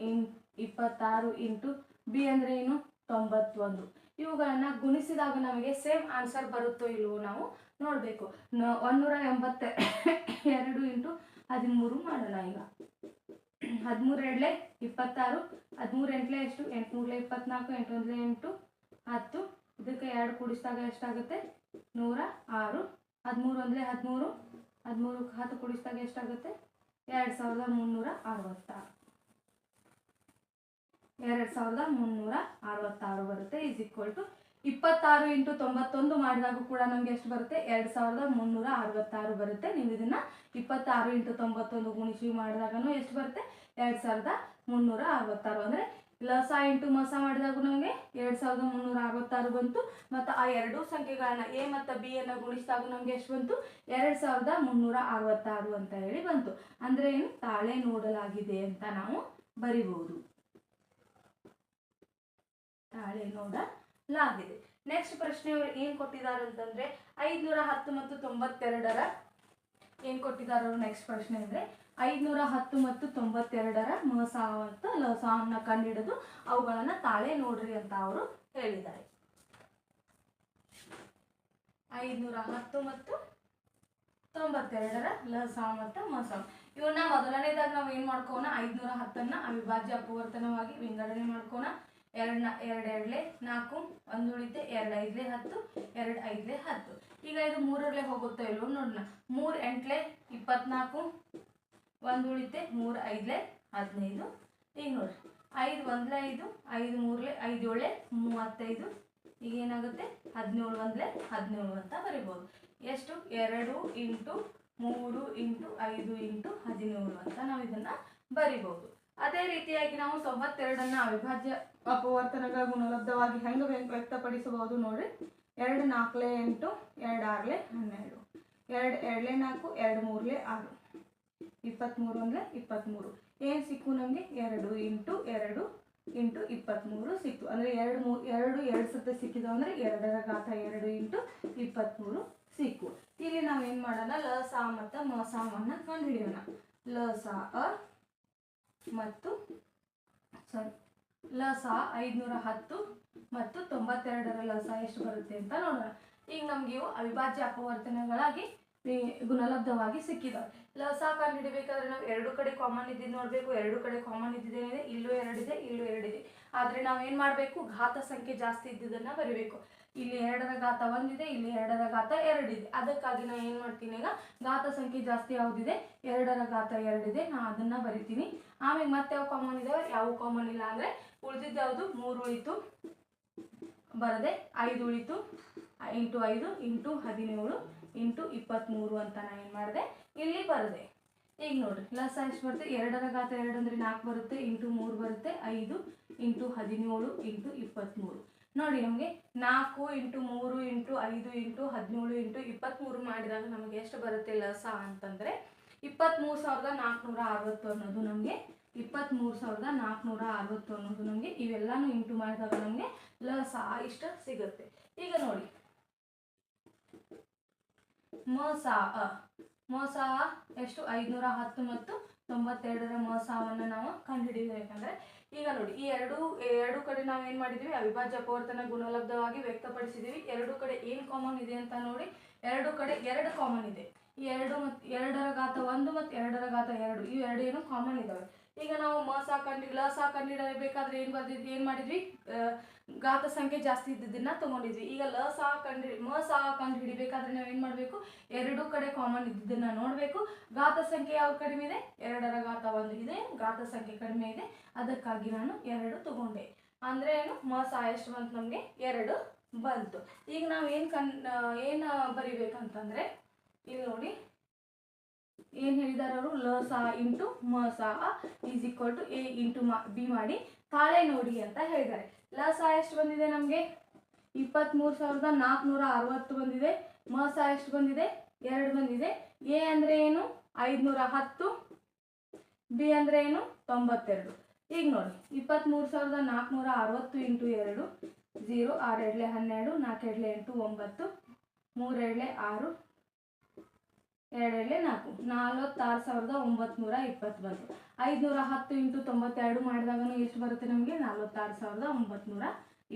ಇನ್, ಇಪ್ಪತ್ತಾರು ಇಂಟು ಬಿ ಅಂದ್ರೆ ಏನು? ತೊಂಬತ್ತೊಂದು. ಇವುಗಳನ್ನ ಗುಣಿಸಿದಾಗ ನಮಗೆ ಸೇಮ್ ಆನ್ಸರ್ ಬರುತ್ತೋ ಇಲ್ವೋ ನಾವು ನೋಡಬೇಕು. ಒಂದೂರ ಎಂಬತ್ತ ಎರಡು ಇಂಟು ಹದಿಮೂರು ಮಾಡೋಣ ಈಗ. ಹದಿಮೂರು ಎರಡಲೆ ಇಪ್ಪತ್ತಾರು, ಹದಿಮೂರು ಎಂಟ್ಲೆ ಎಷ್ಟು? ಎಂಟುನೂರಲೆ ಇಪ್ಪತ್ನಾಲ್ಕು ಎಂಟೊಂದಲೆ ಎಂಟು, ಹತ್ತು. ಇದಕ್ಕೆ ಎರಡು ಕೂಡಿಸಿದಾಗ ಎಷ್ಟಾಗುತ್ತೆ? ನೂರ ಆರು. ಹದಿಮೂರು ಒಂದ್ಲೆ ಹದಿಮೂರು ಹದಿಮೂರು ಹತ್ತು ಕೂಡಿಸಿದಾಗ ಎಷ್ಟಾಗುತ್ತೆ? ಎರಡು ಸಾವಿರದ ಮುನ್ನೂರ ಅರವತ್ತಾರು. ಎರಡು ಸಾವಿರದ ಮುನ್ನೂರ ಅರವತ್ತಾರು ಬರುತ್ತೆ. ಈಸ್ ಈಕ್ವಲ್ ಟು ಇಪ್ಪತ್ತಾರು ಇಂಟು ತೊಂಬತ್ತೊಂದು ಮಾಡಿದಾಗ ಕೂಡ ನಮಗೆ ಎಷ್ಟು ಬರುತ್ತೆ? ಎರಡು ಸಾವಿರದ ಮುನ್ನೂರ ಅರವತ್ತಾರು ಬರುತ್ತೆ. ನೀವು ಇದನ್ನ ಇಪ್ಪತ್ತಾರು ಇಂಟು ತೊಂಬತ್ತೊಂದು ಗುಣಿಸಿ ಮಾಡಿದಾಗನೂ ಎಷ್ಟು ಬರುತ್ತೆ? ಎರಡು ಸಾವಿರದ ಮುನ್ನೂರ ಅರವತ್ತಾರು. ಅಂದರೆ ಲಸ ಇಂಟು ಮಸ ಮಾಡಿದಾಗ ನಮಗೆ ಎರಡು ಸಾವಿರದ ಮುನ್ನೂರ ಅರವತ್ತಾರು ಬಂತು. ಮತ್ತು ಆ ಎರಡೂ ಸಂಖ್ಯೆಗಳನ್ನ ಎ ಮತ್ತು ಬಿ ಅನ್ನು ಗುಣಿಸಿದಾಗ ನಮಗೆ ಎಷ್ಟು ಬಂತು? ಎರಡು ಸಾವಿರದ ಮುನ್ನೂರ ಅರವತ್ತಾರು ಅಂತ ಹೇಳಿ ಬಂತು. ಅಂದರೆ ಏನು? ತಾಳೆ ನೋಡಲಾಗಿದೆ ಅಂತ ನಾವು ಬರಿಬಹುದು ತಾಳೆ ನೋಡಲಾಗಿದೆ ನೆಕ್ಸ್ಟ್ ಪ್ರಶ್ನೆ ಏನು ಕೊಟ್ಟಿದ್ದಾರೆ ಅಂತಂದ್ರೆ ಐದುನೂರ ಹತ್ತು ಮತ್ತು ತೊಂಬತ್ತೆರಡರ ಏನು ಕೊಟ್ಟಿದ್ದಾರೆ ಅವರು ನೆಕ್ಸ್ಟ್ ಪ್ರಶ್ನೆ ಅಂದರೆ ಐದುನೂರ ಹತ್ತು ಮತ್ತು ತೊಂಬತ್ತೆರಡರ ಮಸ ಮತ್ತು ಲಸವನ್ನ ಕಂಡುಹಿಡಿದು ಅವುಗಳನ್ನು ತಾಳೆ ನೋಡ್ರಿ ಅಂತ ಅವರು ಹೇಳಿದ್ದಾರೆ. ಐದುನೂರ ಹತ್ತು ಮತ್ತು ತೊಂಬತ್ತೆರಡರ ಲಸ ಮತ್ತು ಮಸ ಇವನ್ನ ಮೊದಲನೇದಾಗಿ ನಾವು ಏನು ಮಾಡ್ಕೋಣ ಐದುನೂರ ಹತ್ತನ್ನ ಅವಿಭಾಜ್ಯ ಅಪವರ್ತನವಾಗಿ ವಿಂಗಡಣೆ ಮಾಡ್ಕೋಣ ಎರಡು ನಾ ಎರಡು ಎರಡಲೆ ನಾಲ್ಕು ಒಂದು ಉಳಿತೆ ಎರಡು ಐದಲೆ ಹತ್ತು ಎರಡು ಐದಲೆ ಹತ್ತು. ಈಗ ಇದು ಮೂರರಲ್ಲೇ ಹೋಗುತ್ತೋ ಇಲ್ವೋ ನೋಡೋಣ ಮೂರು ಎಂಟ್ಲೆ ಇಪ್ಪತ್ನಾಲ್ಕು ಒಂದು ಉಳಿತೆ ಮೂರು ಐದಲೆ ಹದಿನೈದು. ಈಗ ನೋಡ್ರಿ, ಐದು ಒಂದ್ಲೆ ಐದು ಐದು ಮೂರಲೆ ಐದು ಏಳೆ ಮೂವತ್ತೈದು. ಈಗ ಏನಾಗುತ್ತೆ? ಹದಿನೇಳು ಒಂದ್ಲೆ ಹದಿನೇಳು ಅಂತ ಬರಿಬೋದು. ಎಷ್ಟು? ಎರಡು ಇಂಟು ಮೂರು ಇಂಟು ಐದು ಇಂಟು ಹದಿನೇಳು ಅಂತ ನಾವು ಇದನ್ನು ಬರಿಬೋದು. ಅದೇ ರೀತಿಯಾಗಿ ನಾವು ತೊಂಬತ್ತೆರಡನ್ನು ಅವಿಭಾಜ್ಯ ಅಪವರ್ತನಗಳ ಗುಣಲಬ್ಧವಾಗಿ ಹೆಂಗೆ ವ್ಯಕ್ತಪಡಿಸಬಹುದು ನೋಡ್ರಿ. ಎರಡು ನಾಲ್ಕಲೆ ಎಂಟು, ಎರಡು ಆರ್ಲೆ ಹನ್ನೆರಡು. ಎರಡು ಎರಡಲೆ ನಾಲ್ಕು, ಎರಡು ಮೂರಲೆ ಆರು. ಇಪ್ಪತ್ತ್ಮೂರು ಅಂದರೆ ಇಪ್ಪತ್ತ್ಮೂರು ಏನು ಸಿಕ್ಕು ನಮಗೆ? ಎರಡು ಇಂಟು ಎರಡು ಇಂಟು ಇಪ್ಪತ್ತ್ಮೂರು ಸಿಕ್ತು ಅಂದರೆ ಎರಡು ಮೂ ಎರಡು ಎರಡು ಸತ ಸಿಕ್ಕಿದವು ಅಂದರೆ ಎರಡರ ಘಾತ ಎರಡು ಇಂಟು ಇಪ್ಪತ್ತ್ಮೂರು ಸಿಕ್ಕು. ಇಲ್ಲಿ ನಾವೇನು ಮಾಡೋಣ? ಲ, ಸಾ ಮತ್ತು ಮ ಸಾವನ್ನು ಕಂಡುಹಿಡಿಯೋಣ. ಲ, ಸಾ, ಅ ಮತ್ತು, ಸಾರಿ. ಲ ಸಾ ಐದುನೂರ ಹತ್ತು ಮತ್ತು ತೊಂಬತ್ತೆರಡರ ಲಸ ಎಷ್ಟು ಬರುತ್ತೆ ಅಂತ ನೋಡೋಣ. ಈಗ ನಮ್ಗೆ ಇವು ಅವಿಭಾಜ್ಯ ಅಪವರ್ತನಗಳಾಗಿ ಗುಣಲಬ್ಧವಾಗಿ ಸಿಕ್ಕಿದಾವೆ. ಲಸ ಕಂಡುಹಿಡಿಬೇಕಾದ್ರೆ ನಾವು ಎರಡು ಕಡೆ ಕಾಮನ್ ಇದ್ದಿದ್ದು ನೋಡಬೇಕು, ಎರಡು ಕಡೆ ಕಾಮನ್ ಇದ್ದಿದ್ದೇನಿದೆ ಇಲ್ಲೂ ಎರಡಿದೆ ಇಲ್ಲೂ ಎರಡಿದೆ ಆದರೆ ನಾವೇನು ಮಾಡಬೇಕು? ಘಾತ ಸಂಖ್ಯೆ ಜಾಸ್ತಿ ಇದ್ದಿದ್ದನ್ನು ಬರಿಬೇಕು. ಇಲ್ಲಿ ಎರಡರ ಘಾತ ಒಂದಿದೆ, ಇಲ್ಲಿ ಎರಡರ ಘಾತ ಎರಡಿದೆ. ಅದಕ್ಕಾಗಿ ನಾನು ಏನು ಮಾಡ್ತೀನಿ ಈಗ? ಘಾತ ಸಂಖ್ಯೆ ಜಾಸ್ತಿ ಯಾವುದಿದೆ? ಎರಡರ ಘಾತ ಎರಡಿದೆ ನಾನು ಅದನ್ನು ಬರಿತೀನಿ. ಆಮೇಲೆ ಮತ್ತೆ ಯಾವ ಕಾಮನ್ ಇದಾವೆ ಯಾವ ಕಾಮನ್ ಇಲ್ಲ ಅಂದರೆ ಉಳಿದಿದ್ದು ಯಾವುದು? ಮೂರು ಉಳಿತು, ಬರದೆ ಐದು ಉಳಿತು ಇಂಟು ಐದು ಇಂಟು ಹದಿನೇಳು ಇಂಟು ಇಪ್ಪತ್ತ್ಮೂರು ಅಂತ ನಾನು ಏನು ಮಾಡಿದೆ? ಇಲ್ಲಿ ಬರದೆ. ಈಗ ನೋಡಿರಿ, ಲಸ ಎಷ್ಟು ಬರುತ್ತೆ? ಎರಡರ ಘಾತ ಎರಡು ಅಂದರೆ ನಾಲ್ಕು ಬರುತ್ತೆ ಇಂಟು ಮೂರು ಬರುತ್ತೆ, ಐದು ಇಂಟು ಹದಿನೇಳು ಇಂಟು ಇಪ್ಪತ್ತ್ಮೂರು ನೋಡಿ ನಮಗೆ ನಾಲ್ಕು ಇಂಟು ಮೂರು ಇಂಟು ಐದು ಇಂಟು ಹದಿನೇಳು ಇಂಟು ಇಪ್ಪತ್ತ್ಮೂರು ಮಾಡಿದಾಗ ನಮಗೆ ಎಷ್ಟು ಬರುತ್ತೆ ಲಸ ಅಂತಂದರೆ ಇಪ್ಪತ್ತ್ಮೂರು ಸಾವಿರದ ನಾಲ್ಕುನೂರ ಅರವತ್ತು ಅನ್ನೋದು ನಮಗೆ. ಇಪ್ಪತ್ತ್ಮೂರು ಸಾವಿರದ ನಾಲ್ಕುನೂರ ಅರವತ್ತು ಅನ್ನೋದು ನಮಗೆ. ಇವೆಲ್ಲನೂ ಇಂಟು ಮಾಡಿದಾಗ ನಮಗೆ ಲಸ ಇಷ್ಟ ಸಿಗುತ್ತೆ. ಈಗ ನೋಡಿ. ಮೋಸ ಅ. ಮ ಸಾ ಅ ಎಷ್ಟು? ಐದುನೂರ ಹತ್ತು ಮತ್ತು ತೊಂಬತ್ತೆರಡರ ಮ ಸಾವನ್ನು ನಾವು ಕಂಡುಹಿಡಿಬೇಕಂದ್ರೆ ಈಗ ನೋಡಿ, ಈ ಎರಡು ಎರಡು ಕಡೆ ನಾವು ಏನು ಮಾಡಿದ್ದೀವಿ ಅವಿಭಾಜ್ಯ ಅಪವರ್ತನ ಗುಣಲಬ್ಧವಾಗಿ ವ್ಯಕ್ತಪಡಿಸಿದ್ದೀವಿ ಎರಡು ಕಡೆ ಏನು ಕಾಮನ್ ಇದೆ ಅಂತ ನೋಡಿ, ಎರಡು ಕಡೆ ಎರಡು ಕಾಮನ್ ಇದೆ. ಈ ಎರಡು ಮತ್ತು ಎರಡರ ಘಾತ ಒಂದು ಮತ್ತು ಎರಡರ ಘಾತ ಎರಡು ಇವು ಎರಡು ಏನು ಕಾಮನ್ ಇದ್ದಾವೆ ಈಗ ನಾವು ಮ ಸಾ ಲ ಸಾ ಬೇಕಾದ್ರೆ ಏನು ಬರ್ದಿದ್ವಿ ಏನು ಮಾಡಿದ್ವಿ? ಗಾತ ಸಂಖ್ಯೆ ಜಾಸ್ತಿ ಇದ್ದಿದ್ದನ್ನ ತೊಗೊಂಡಿದ್ವಿ. ಈಗ ಲ ಸಾ ಕಂಡು ಮ ಸಾ ಕಂಡು ಹಿಡಿಬೇಕಾದ್ರೆ ನಾವು ಏನು ಮಾಡಬೇಕು? ಎರಡೂ ಕಡೆ ಕಾಮನ್ ಇದ್ದಿದ್ದನ್ನ ನೋಡಬೇಕು. ಘಾತ ಸಂಖ್ಯೆ ಯಾವ ಕಡಿಮೆ ಇದೆ? ಎರಡರ ಘಾತ ಒಂದು ಇದೆ, ಘಾತ ಸಂಖ್ಯೆ ಕಡಿಮೆ ಇದೆ. ಅದಕ್ಕಾಗಿ ನಾನು ಎರಡು ತಗೊಂಡೆ. ಅಂದರೆ ಏನು? ಮ ಸಾ ಎಷ್ಟು ಬಂತು ನಮಗೆ? ಎರಡು ಬಂತು. ಈಗ ನಾವು ಏನು ಕನ್ ಏನು ಬರಿಬೇಕಂತಂದರೆ, ಇಲ್ಲಿ ನೋಡಿ. ಏನು ಹೇಳಿದಾರ ಅವರು? ಲ ಸಹ ಇಂಟು, ಮ ಸಹ is equal to A into ಮಾ, ಬಿ ಮಾಡಿ ತಾಳೆ ನೋಡಿ ಅಂತ ಹೇಳಿದ್ದಾರೆ. ಲ ಸಹ ಎಷ್ಟು ಬಂದಿದೆ ನಮಗೆ? ಇಪ್ಪತ್ತ್ಮೂರು ಸಾವಿರದ ನಾಲ್ಕುನೂರ ಅರವತ್ತು ಬಂದಿದೆ. ಮ ಸಹ ಎಷ್ಟು ಬಂದಿದೆ? ಎರಡು ಬಂದಿದೆ. ಎ ಅಂದರೆ ಏನು? ಐದುನೂರ ಹತ್ತು. ಬಿ ಅಂದರೆ ಏನು? ತೊಂಬತ್ತೆರಡು. ಈಗ ನೋಡಿ ಇಪ್ಪತ್ತ್ಮೂರು ಸಾವಿರದ ನಾಲ್ಕುನೂರ ಅರವತ್ತು ಇಂಟು ಎರಡು, ಜೀರೋ, ಆರು ಎರಡಲೆ ಹನ್ನೆರಡು, ನಾಲ್ಕು ಎರಡಲೆ ಎಂಟು, ಒಂಬತ್ತು, ಮೂರು ಎರಡಲೆ ಆರು ಎರಡೆರಡಲೆ ನಾಲ್ಕು. ನಲ್ವತ್ತಾರು ಸಾವಿರದ ಒಂಬತ್ನೂರ ಇಪ್ಪತ್ತು ಬಂತು ಐದುನೂರ ಹತ್ತು ಇಂಟು ತೊಂಬತ್ತೆರಡು ಮಾಡಿದಾಗನು ಎಷ್ಟು ಬರುತ್ತೆ ನಮಗೆ? ನಲ್ವತ್ತಾರು ಸಾವಿರದ ಒಂಬತ್ನೂರ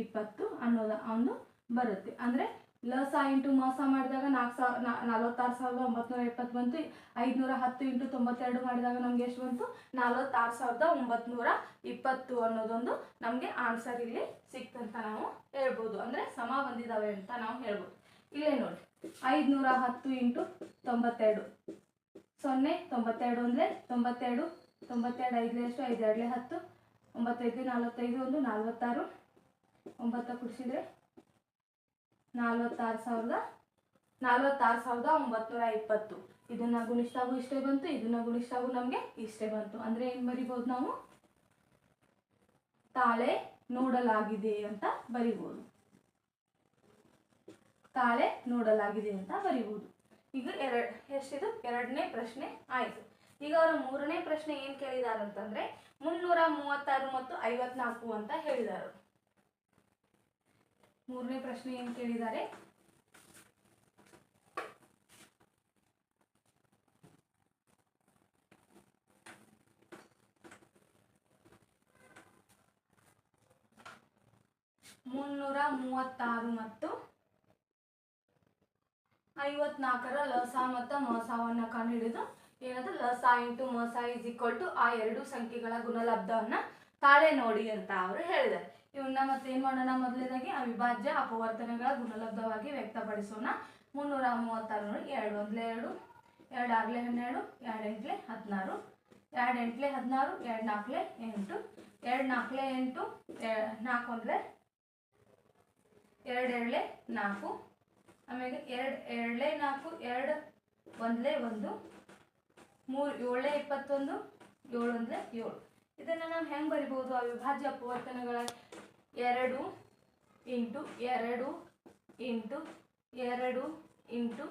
ಇಪ್ಪತ್ತು ಅನ್ನೋದು ಒಂದು ಬರುತ್ತೆ. ಅಂದರೆ ಲಸ ಇಂಟು ಮಸ ಮಾಡಿದಾಗ ನಾಲ್ಕು ಸಾವಿರ ನಲ್ವತ್ತಾರು ಸಾವಿರದ ಒಂಬತ್ನೂರ ಇಪ್ಪತ್ತು ಬಂತು. ಐದುನೂರ ಹತ್ತು ಇಂಟು ತೊಂಬತ್ತೆರಡು ಮಾಡಿದಾಗ ನಮ್ಗೆ ಎಷ್ಟು ಬಂತು? ನಲ್ವತ್ತಾರು ಸಾವಿರದ ಒಂಬತ್ನೂರ ಇಪ್ಪತ್ತು ಅನ್ನೋದೊಂದು ನಮಗೆ ಆನ್ಸರ್ ಇಲ್ಲಿ ಸಿಕ್ತಂತ ನಾವು ಹೇಳ್ಬೋದು. ಅಂದರೆ ಸಮ ಬಂದಿದ್ದಾವೆ ಅಂತ ನಾವು ಹೇಳ್ಬೋದು. ಇಲ್ಲೇ ನೋಡಿ. ಐದುನೂರ ಹತ್ತು ಇಂಟು ತೊಂಬತ್ತೆರಡು. ಸೊನ್ನೆ, ತೊಂಬತ್ತೆರಡು ಅಂದರೆ ತೊಂಬತ್ತೆರಡು ತೊಂಬತ್ತೆರಡು ಐದಲೇ ಎಷ್ಟು ಐದು ಎರಡಲೇ ಹತ್ತು, ಒಂಬತ್ತೈದು, ನಲ್ವತ್ತೈದು ಒಂದು ನಲ್ವತ್ತಾರು. ಒಂಬತ್ತು ಕುಡಿಸಿದ್ರೆ ನಲ್ವತ್ತಾರು ಸಾವಿರದ ನಲ್ವತ್ತಾರು ಸಾವಿರದ ಒಂಬತ್ತುನೂರ ಇಪ್ಪತ್ತು. ಇದನ್ನ ಗುಣಿಸ್ತಾವು ಇಷ್ಟೇ ಬಂತು, ಇದನ್ನ ಗುಣಿಸ್ತಾವು ನಮಗೆ ಇಷ್ಟೇ ಬಂತು. ಅಂದರೆ ಏನು ಬರಿಬೋದು ನಾವು? ತಾಳೆ ನೋಡಲಾಗಿದೆ ಅಂತ ಬರಿಬೋದು. ತಾಳೆ ನೋಡಲಾಗಿದೆ ಅಂತ ಬರಿಬೋದು ಈಗ ಎರಡ್, ಎಷ್ಟಿದು? ಎರಡನೇ ಪ್ರಶ್ನೆ ಆಯಿತು. ಈಗ ಅವರ ಮೂರನೇ ಪ್ರಶ್ನೆ ಏನು ಕೇಳಿದಾರಂತಂದ್ರೆ ಮುನ್ನೂರ ಮೂವತ್ತಾರು ಮತ್ತು ಐವತ್ನಾಲ್ಕು ಅಂತ ಹೇಳಿದರು. ಮೂರನೇ ಪ್ರಶ್ನೆ ಏನು ಕೇಳಿದ್ದಾರೆ ಮುನ್ನೂರ ಮೂವತ್ತಾರು ಮತ್ತು ಐವತ್ನಾಲ್ಕರ ಲಸ ಮತ್ತು ಮಸಾವನ್ನು ಕಂಡುಹಿಡಿದು ಏನಂದ್ರೆ ಲಸ ಇಂಟು ಮಸ ಇಸ್ ಈಕ್ವಲ್ ಟು ಆ ಎರಡು ಸಂಖ್ಯೆಗಳ ಗುಣಲಬ್ಧವನ್ನು ತಾಳೆ ನೋಡಿ ಅಂತ ಅವರು ಹೇಳಿದ್ದಾರೆ ಇವನ್ನ ಮತ್ತೆ ಏನು ಮಾಡೋಣ ಮೊದಲನೇದಾಗಿ? ಅವಿಭಾಜ್ಯ ಅಪವರ್ತನಗಳ ಗುಣಲಬ್ಧವಾಗಿ ವ್ಯಕ್ತಪಡಿಸೋಣ. ಮುನ್ನೂರ ಮೂವತ್ತಾರು ನೋಡಿ ಎರಡು, ಒಂದಲೇ ಎರಡು ಎರಡು ಆಗಲೇ ಹನ್ನೆರಡು, ಎರಡು ಎಂಟ್ಲೆ ಹದಿನಾರು, ಎರಡು ಎಂಟ್ಲೆ ಹದಿನಾರು, ಎರಡು ನಾಲ್ಕಲೆ ಎಂಟು, ಎರಡು ನಾಲ್ಕಲೆ ಎಂಟು ನಾಲ್ಕು ಅಂದರೆ ಎರಡು ನಾಲ್ಕು ಆಮೇಲೆ ಎರಡು, ಎರಡಲೇ ನಾಲ್ಕು, ಎರಡು ಒಂದಲೇ ಒಂದು, ಮೂರು ಏಳೇ ಇಪ್ಪತ್ತೊಂದು ಏಳು ಅಂದರೆ ಏಳು. ಇದನ್ನು ನಾವು ಹೆಂಗೆ ಬರಿಬೋದು ಅವಿಭಾಜ್ಯ ಅಪವರ್ತನಗಳ ಎರಡು ಇಂಟು ಎರಡು ಇಂಟು ಎರಡು ಇಂಟು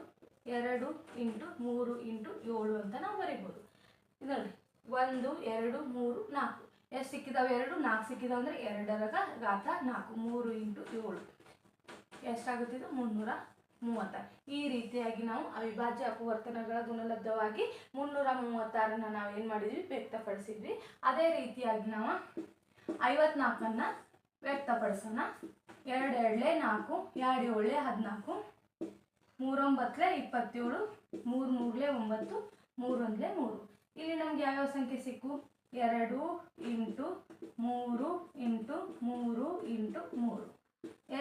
ಎರಡು ಇಂಟು ಮೂರು ಇಂಟು ಏಳು ಅಂತ ನಾವು ಬರಿಬೋದು ಇದು ನೋಡಿ, ಒಂದು, ಎರಡು, ಮೂರು, ನಾಲ್ಕು. ಎಷ್ಟು ಸಿಕ್ಕಿದಾವೆ? ಎರಡು, ನಾಲ್ಕು ಸಿಕ್ಕಿದಾವೆ ಅಂದರೆ ಎರಡರ ಘಾತ ನಾಲ್ಕು. ಮೂರು ಇಂಟು ಏಳು. ಎಷ್ಟಾಗುತ್ತಿದ್ದು ಮುನ್ನೂರ ಮೂವತ್ತಾರು ಈ ರೀತಿಯಾಗಿ ನಾವು ಅವಿಭಾಜ್ಯ ಅಪವರ್ತನಗಳ ಗುಣಲಬ್ಧವಾಗಿ ಮುನ್ನೂರ ಮೂವತ್ತಾರನ್ನ ನಾವು ಏನು ಮಾಡಿದ್ವಿ? ವ್ಯಕ್ತಪಡಿಸಿದ್ವಿ. ಅದೇ ರೀತಿಯಾಗಿ ನಾವು ಐವತ್ನಾಲ್ಕನ್ನು ವ್ಯಕ್ತಪಡಿಸೋಣ. ಎರಡು ಎರಡಲೆ ನಾಲ್ಕು ಎರಡು ಏಳೆ ಹದಿನಾಲ್ಕು ಮೂರೊಂಬತ್ತಲೆ ಇಪ್ಪತ್ತೇಳು ಮೂರು ಮೂರಲೆ ಒಂಬತ್ತು, ಮೂರೊಂದಲೆ ಮೂರು. ಇಲ್ಲಿ ನಮ್ಗೆ ಯಾವ್ಯಾವ ಸಂಖ್ಯೆ ಸಿಕ್ಕು? ಎರಡು ಇಂಟು ಮೂರು ಇಂಟು ಮೂರು ಇಂಟು ಮೂರು.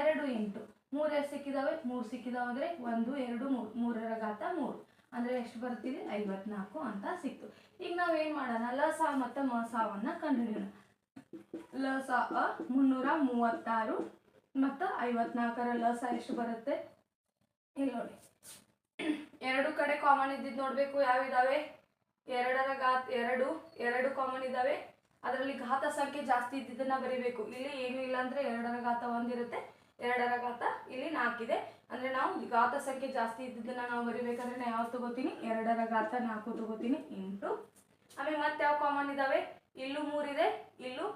ಎರಡು ಇಂಟು ಮೂರು ಎಷ್ಟು ಸಿಕ್ಕಿದಾವೆ, ಮೂರು ಸಿಕ್ಕಿದಾವೆ ಅಂದರೆ ಒಂದು, ಎರಡು, ಮೂರು, ಮೂರರ ಘಾತ ಮೂರು. ಅಂದರೆ ಎಷ್ಟು ಬರ್ತೀವಿ ಐವತ್ನಾಲ್ಕು ಅಂತ ಸಿಕ್ತು. ಈಗ ನಾವು ಏನು ಮಾಡೋಣ? ಲ ಮತ್ತು ಮ ಸಾವನ್ನು ಕಂಡುಹಿಡಿಯೋಣ. ಲ ಮುನ್ನೂರ ಮೂವತ್ತಾರು ಮತ್ತು ಐವತ್ನಾಲ್ಕರ ಲ ಎಷ್ಟು ಬರುತ್ತೆ? ಇಲ್ಲಿ ನೋಡಿ. ಎರಡು ಕಡೆ ಕಾಮನ್ ಇದ್ದಿದ್ದು ನೋಡಬೇಕು, ಯಾವಿದಾವೆ? ಎರಡರ ಘಾತ, ಎರಡು ಎರಡು ಕಾಮನ್ ಇದ್ದಾವೆ ಅದರಲ್ಲಿ ಘಾತ ಸಂಖ್ಯೆ ಜಾಸ್ತಿ ಇದ್ದಿದ್ದನ್ನು ಬರಿಬೇಕು. ಇಲ್ಲಿ ಏನು ಇಲ್ಲ ಅಂದರೆ ಎರಡರ ಘಾತ ಒಂದಿರುತ್ತೆ. ಎರಡರ ಘಾತ ಇಲ್ಲಿ ನಾಲ್ಕಿದೆ ಅಂದರೆ ನಾವು ಘಾತ ಸಂಖ್ಯೆ ಜಾಸ್ತಿ ಇದ್ದಿದ್ದನ್ನ ನಾವು ಬರಿಬೇಕಂದ್ರೆ ನಾನು ಯಾವ್ದು ತಗೋತೀನಿ? ಎರಡರ ಘಾತ ನಾಲ್ಕು ತಗೋತೀನಿ. ಎಂಟು. ಆಮೇಲೆ ಮತ್ತೆ ಯಾವ ಕಾಮನ್ ಇದ್ದಾವೆ ಇಲ್ಲೂ ಮೂರಿದೆ ಇಲ್ಲೂ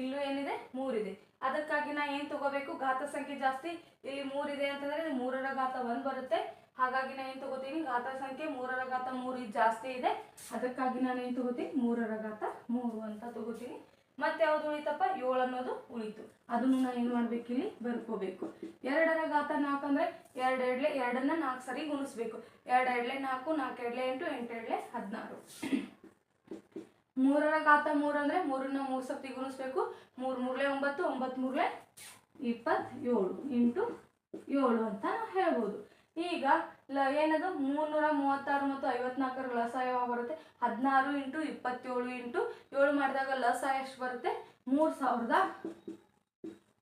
ಇಲ್ಲೂ ಏನಿದೆ? ಮೂರಿದೆ ಅದಕ್ಕಾಗಿ ನಾ ಏನು ತಗೋಬೇಕು? ಘಾತ ಸಂಖ್ಯೆ ಜಾಸ್ತಿ, ಇಲ್ಲಿ ಮೂರಿದೆ ಅಂತಂದರೆ ಮೂರರ ಘಾತ ಒಂದು ಬರುತ್ತೆ. ಹಾಗಾಗಿ ನಾನು ಏನು ತಗೋತೀನಿ? ಘಾತ ಸಂಖ್ಯೆ ಮೂರರ ಘಾತ ಮೂರು ಜಾಸ್ತಿ ಇದೆ. ಅದಕ್ಕಾಗಿ ನಾನು ಏನು ತಗೋತೀನಿ? ಮೂರರ ಘಾತ ಮೂರು ಅಂತ ತಗೋತೀನಿ. ಮತ್ತೆ ಯಾವ್ದು ಉಳಿತಪ್ಪ? ಏಳು ಅನ್ನೋದು ಉಳಿತು. ಅದನ್ನು ನಾನು ಏನು ಮಾಡ್ಬೇಕು ಇಲ್ಲಿ? ಬರ್ಕೋಬೇಕು. ಎರಡರ ಘಾತ ನಾಲ್ಕು ಅಂದ್ರೆ ಎರಡು ಎರಡ್ಲೆ ಎರಡನ್ನ ನಾಲ್ಕು ಸರಿ ಗುಣಿಸ್ಬೇಕು. ಎರಡು ಎರಡ್ಲೆ ನಾಲ್ಕು ನಾಲ್ಕು ಎರಡ್ಲೆ ಎಂಟು ಎಂಟು ಎರಡ್ಲೆ ಹದಿನಾರು. ಮೂರರ ಘಾತ ಮೂರು ಅಂದ್ರೆ ಮೂರನ್ನ ಮೂರು ಸತಿ ಗುಣಿಸ್ಬೇಕು. ಮೂರ್ ಮೂರ್ಲೆ ಒಂಬತ್ತು ಒಂಬತ್ತು ಮೂರ್ಲೆ ಇಪ್ಪತ್ತೇಳು. ಇಂಟು ಏಳು ಅಂತ ನಾವು ಹೇಳ್ಬೋದು. ಈಗ ಏನದು? ಮೂರ್ನೂರ ಮೂವತ್ತಾರು ಮತ್ತು ಐವತ್ನಾಲ್ಕರ ಲಸ ಯಾವಾಗ ಬರುತ್ತೆ. ಹದಿನಾರು ಇಂಟು ಇಪ್ಪತ್ತೇಳು ಇಂಟು ಏಳು ಮಾಡಿದಾಗ ಲಸ ಎಷ್ಟು ಬರುತ್ತೆ? ಮೂರು ಸಾವಿರದ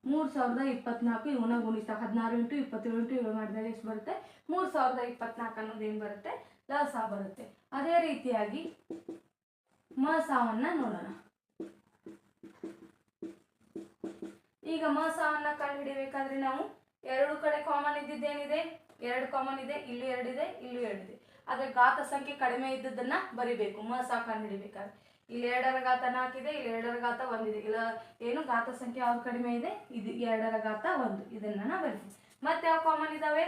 ಮೂರು ಸಾವಿರದ ಇಪ್ಪತ್ನಾಲ್ಕು ಇವನ್ನ ಗುಣಿಸ್ತಾ ಹದಿನಾರು ಇಂಟು ಇಪ್ಪತ್ತೇಳು ಇಂಟು ಏಳು ಮಾಡಿದಾಗ ಎಷ್ಟು ಬರುತ್ತೆ? ಮೂರು ಸಾವಿರದ ಇಪ್ಪತ್ನಾಲ್ಕು ಅನ್ನೋದು ಏನು ಬರುತ್ತೆ? ಲಸ ಬರುತ್ತೆ. ಅದೇ ರೀತಿಯಾಗಿ ಮ ಸಾವನ್ನ ನೋಡೋಣ. ಈಗ ಮ ಸಾವನ್ನ ಕಂಡುಹಿಡಿಬೇಕಾದ್ರೆ ನಾವು ಎರಡು ಕಡೆ ಕಾಮನ್ ಇದ್ದಿದ್ದೇನಿದೆ ಎರಡು ಕಾಮನ್ ಇದೆ, ಇಲ್ಲೂ ಎರಡಿದೆ ಇಲ್ಲೂ ಎರಡಿದೆ ಆದರೆ ಘಾತ ಸಂಖ್ಯೆ ಕಡಿಮೆ ಇದ್ದದನ್ನ ಬರಿಬೇಕು, ಮ ಸಾ ಕಂಡುಹಿಡಿಬೇಕಾದ್ರೆ ಇಲ್ಲಿ ಎರಡರ ಘಾತ ನಾಲ್ಕಿದೆ ಇಲ್ಲಿ ಎರಡರ ಘಾತ ಒಂದಿದೆ ಇಲ್ಲ, ಏನು, ಘಾತ ಸಂಖ್ಯೆ ಯಾವ್ದು ಕಡಿಮೆ ಇದೆ? ಇದು ಎರಡರ ಘಾತ ಒಂದು. ಇದನ್ನ ನಾನು ಬರಿತೀನಿ ಮತ್ತೆ ಯಾವ ಕಾಮನ್ ಇದಾವೆ?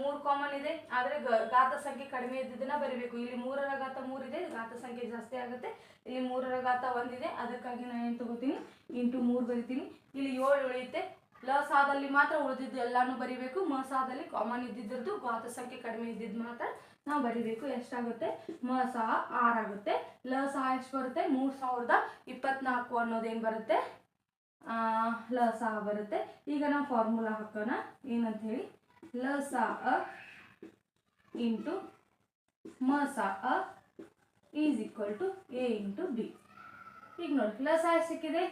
ಮೂರು ಕಾಮನ್ ಇದೆ. ಆದರೆ ಘಾತ ಸಂಖ್ಯೆ ಕಡಿಮೆ ಇದ್ದದನ್ನ ಬರಿಬೇಕು. ಇಲ್ಲಿ ಮೂರರ ಘಾತ ಮೂರಿದೆ ಘಾತ ಸಂಖ್ಯೆ ಜಾಸ್ತಿ ಆಗುತ್ತೆ. ಇಲ್ಲಿ ಮೂರರ ಘಾತ ಒಂದಿದೆ ಅದಕ್ಕಾಗಿ ನಾನು ಏನು ತಗೋತೀನಿ? ಇಂಟು ಮೂರು ಬರಿತೀನಿ. ಇಲ್ಲಿ ಏಳು ಉಳಿಯುತ್ತೆ. ಲ ಸಾದಲ್ಲಿ ಮಾತ್ರ ಉಳಿದಿದ್ದು ಎಲ್ಲಾನು ಬರಿಬೇಕು, ಮಸಾದಲ್ಲಿ ಸಾದಲ್ಲಿ ಕಾಮನ್ ಇದ್ದಿದ್ದರದ್ದು ಘಾತ ಸಂಖ್ಯೆ ಕಡಿಮೆ ಇದ್ದಿದ್ದು ಮಾತ್ರ ನಾವು ಬರಿಬೇಕು. ಎಷ್ಟಾಗುತ್ತೆ? ಮ ಸಹ ಆರಾಗುತ್ತೆ. ಲ ಸಹ ಎಷ್ಟು ಬರುತ್ತೆ? ಮೂರು ಸಾವಿರದ ಇಪ್ಪತ್ನಾಲ್ಕು ಅನ್ನೋದೇನು ಬರುತ್ತೆ? ಲ ಸಹ ಬರುತ್ತೆ. ಈಗ ನಾವು ಫಾರ್ಮುಲಾ ಹಾಕೋಣ. ಏನಂತ ಹೇಳಿ ಲ ಅ ಇಂಟು ಮ ಅ is equal to A into B. ಈಗ ನೋಡಿ ಲ ಸಿಕ್ಕಿದೆ?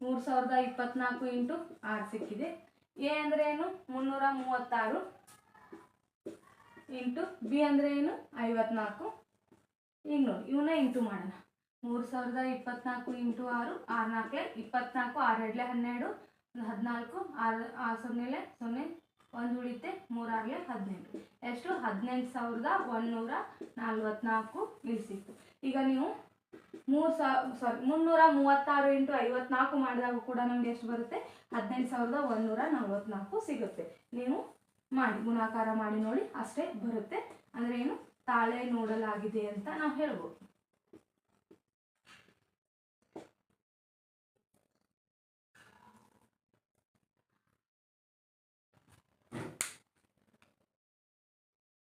ಮೂರು ಸಾವಿರದ ಇಪ್ಪತ್ನಾಲ್ಕು ಇಂಟು ಆರು ಸಿಕ್ಕಿದೆ. ಎ ಅಂದರೆ ಏನು? ಮುನ್ನೂರ ಮೂವತ್ತಾರು ಇಂಟು ಬಿ ಅಂದರೆ ಏನು? ಐವತ್ನಾಲ್ಕು. ನೋಡಿ ಇವನ್ನ ಇಂಟು ಮಾಡೋಣ. ಮೂರು ಸಾವಿರದ ಇಪ್ಪತ್ನಾಲ್ಕು ಇಂಟು ಆರು ಆರು ನಾಲ್ಕಲೆ ಇಪ್ಪತ್ನಾಲ್ಕು, ಆರು ಎರಡಲೆ ಹನ್ನೆರಡು ಹದಿನಾಲ್ಕು, ಆರು ಆರು ಸೊನ್ನೆಲೆ ಸೊನ್ನೆ, ಒಂದು ಉಳಿತೆ ಮೂರಾರ್ಲೆ ಹದಿನೆಂಟು. ಎಷ್ಟು ಹದಿನೆಂಟು ಸಾವಿರದ ಒಂದುನೂರ ನಲ್ವತ್ನಾಲ್ಕು ಇಳಿಸಿತ್ತು ಈಗ ನೀವು ಮೂರು ಸಾರಿ ಮುನ್ನೂರ ಮೂವತ್ತಾರು ಇಂಟು ಐವತ್ನಾಲ್ಕು ಮಾಡಿದಾಗ ಕೂಡ ನಮಗೆ ಎಷ್ಟು ಬರುತ್ತೆ? ಹದಿನೆಂಟು ಸಾವಿರದ ಒಂದುನೂರ ನಲ್ವತ್ನಾಲ್ಕು ಸಿಗುತ್ತೆ. ನೀವು ಮಾಡಿ, ಗುಣಾಕಾರ ಮಾಡಿ ನೋಡಿ, ಅಷ್ಟೇ ಬರುತ್ತೆ. ಅಂದರೆ ಏನು? ತಾಳೆ ನೋಡಲಾಗಿದೆ ಅಂತ ನಾವು ಹೇಳ್ಬೋದು.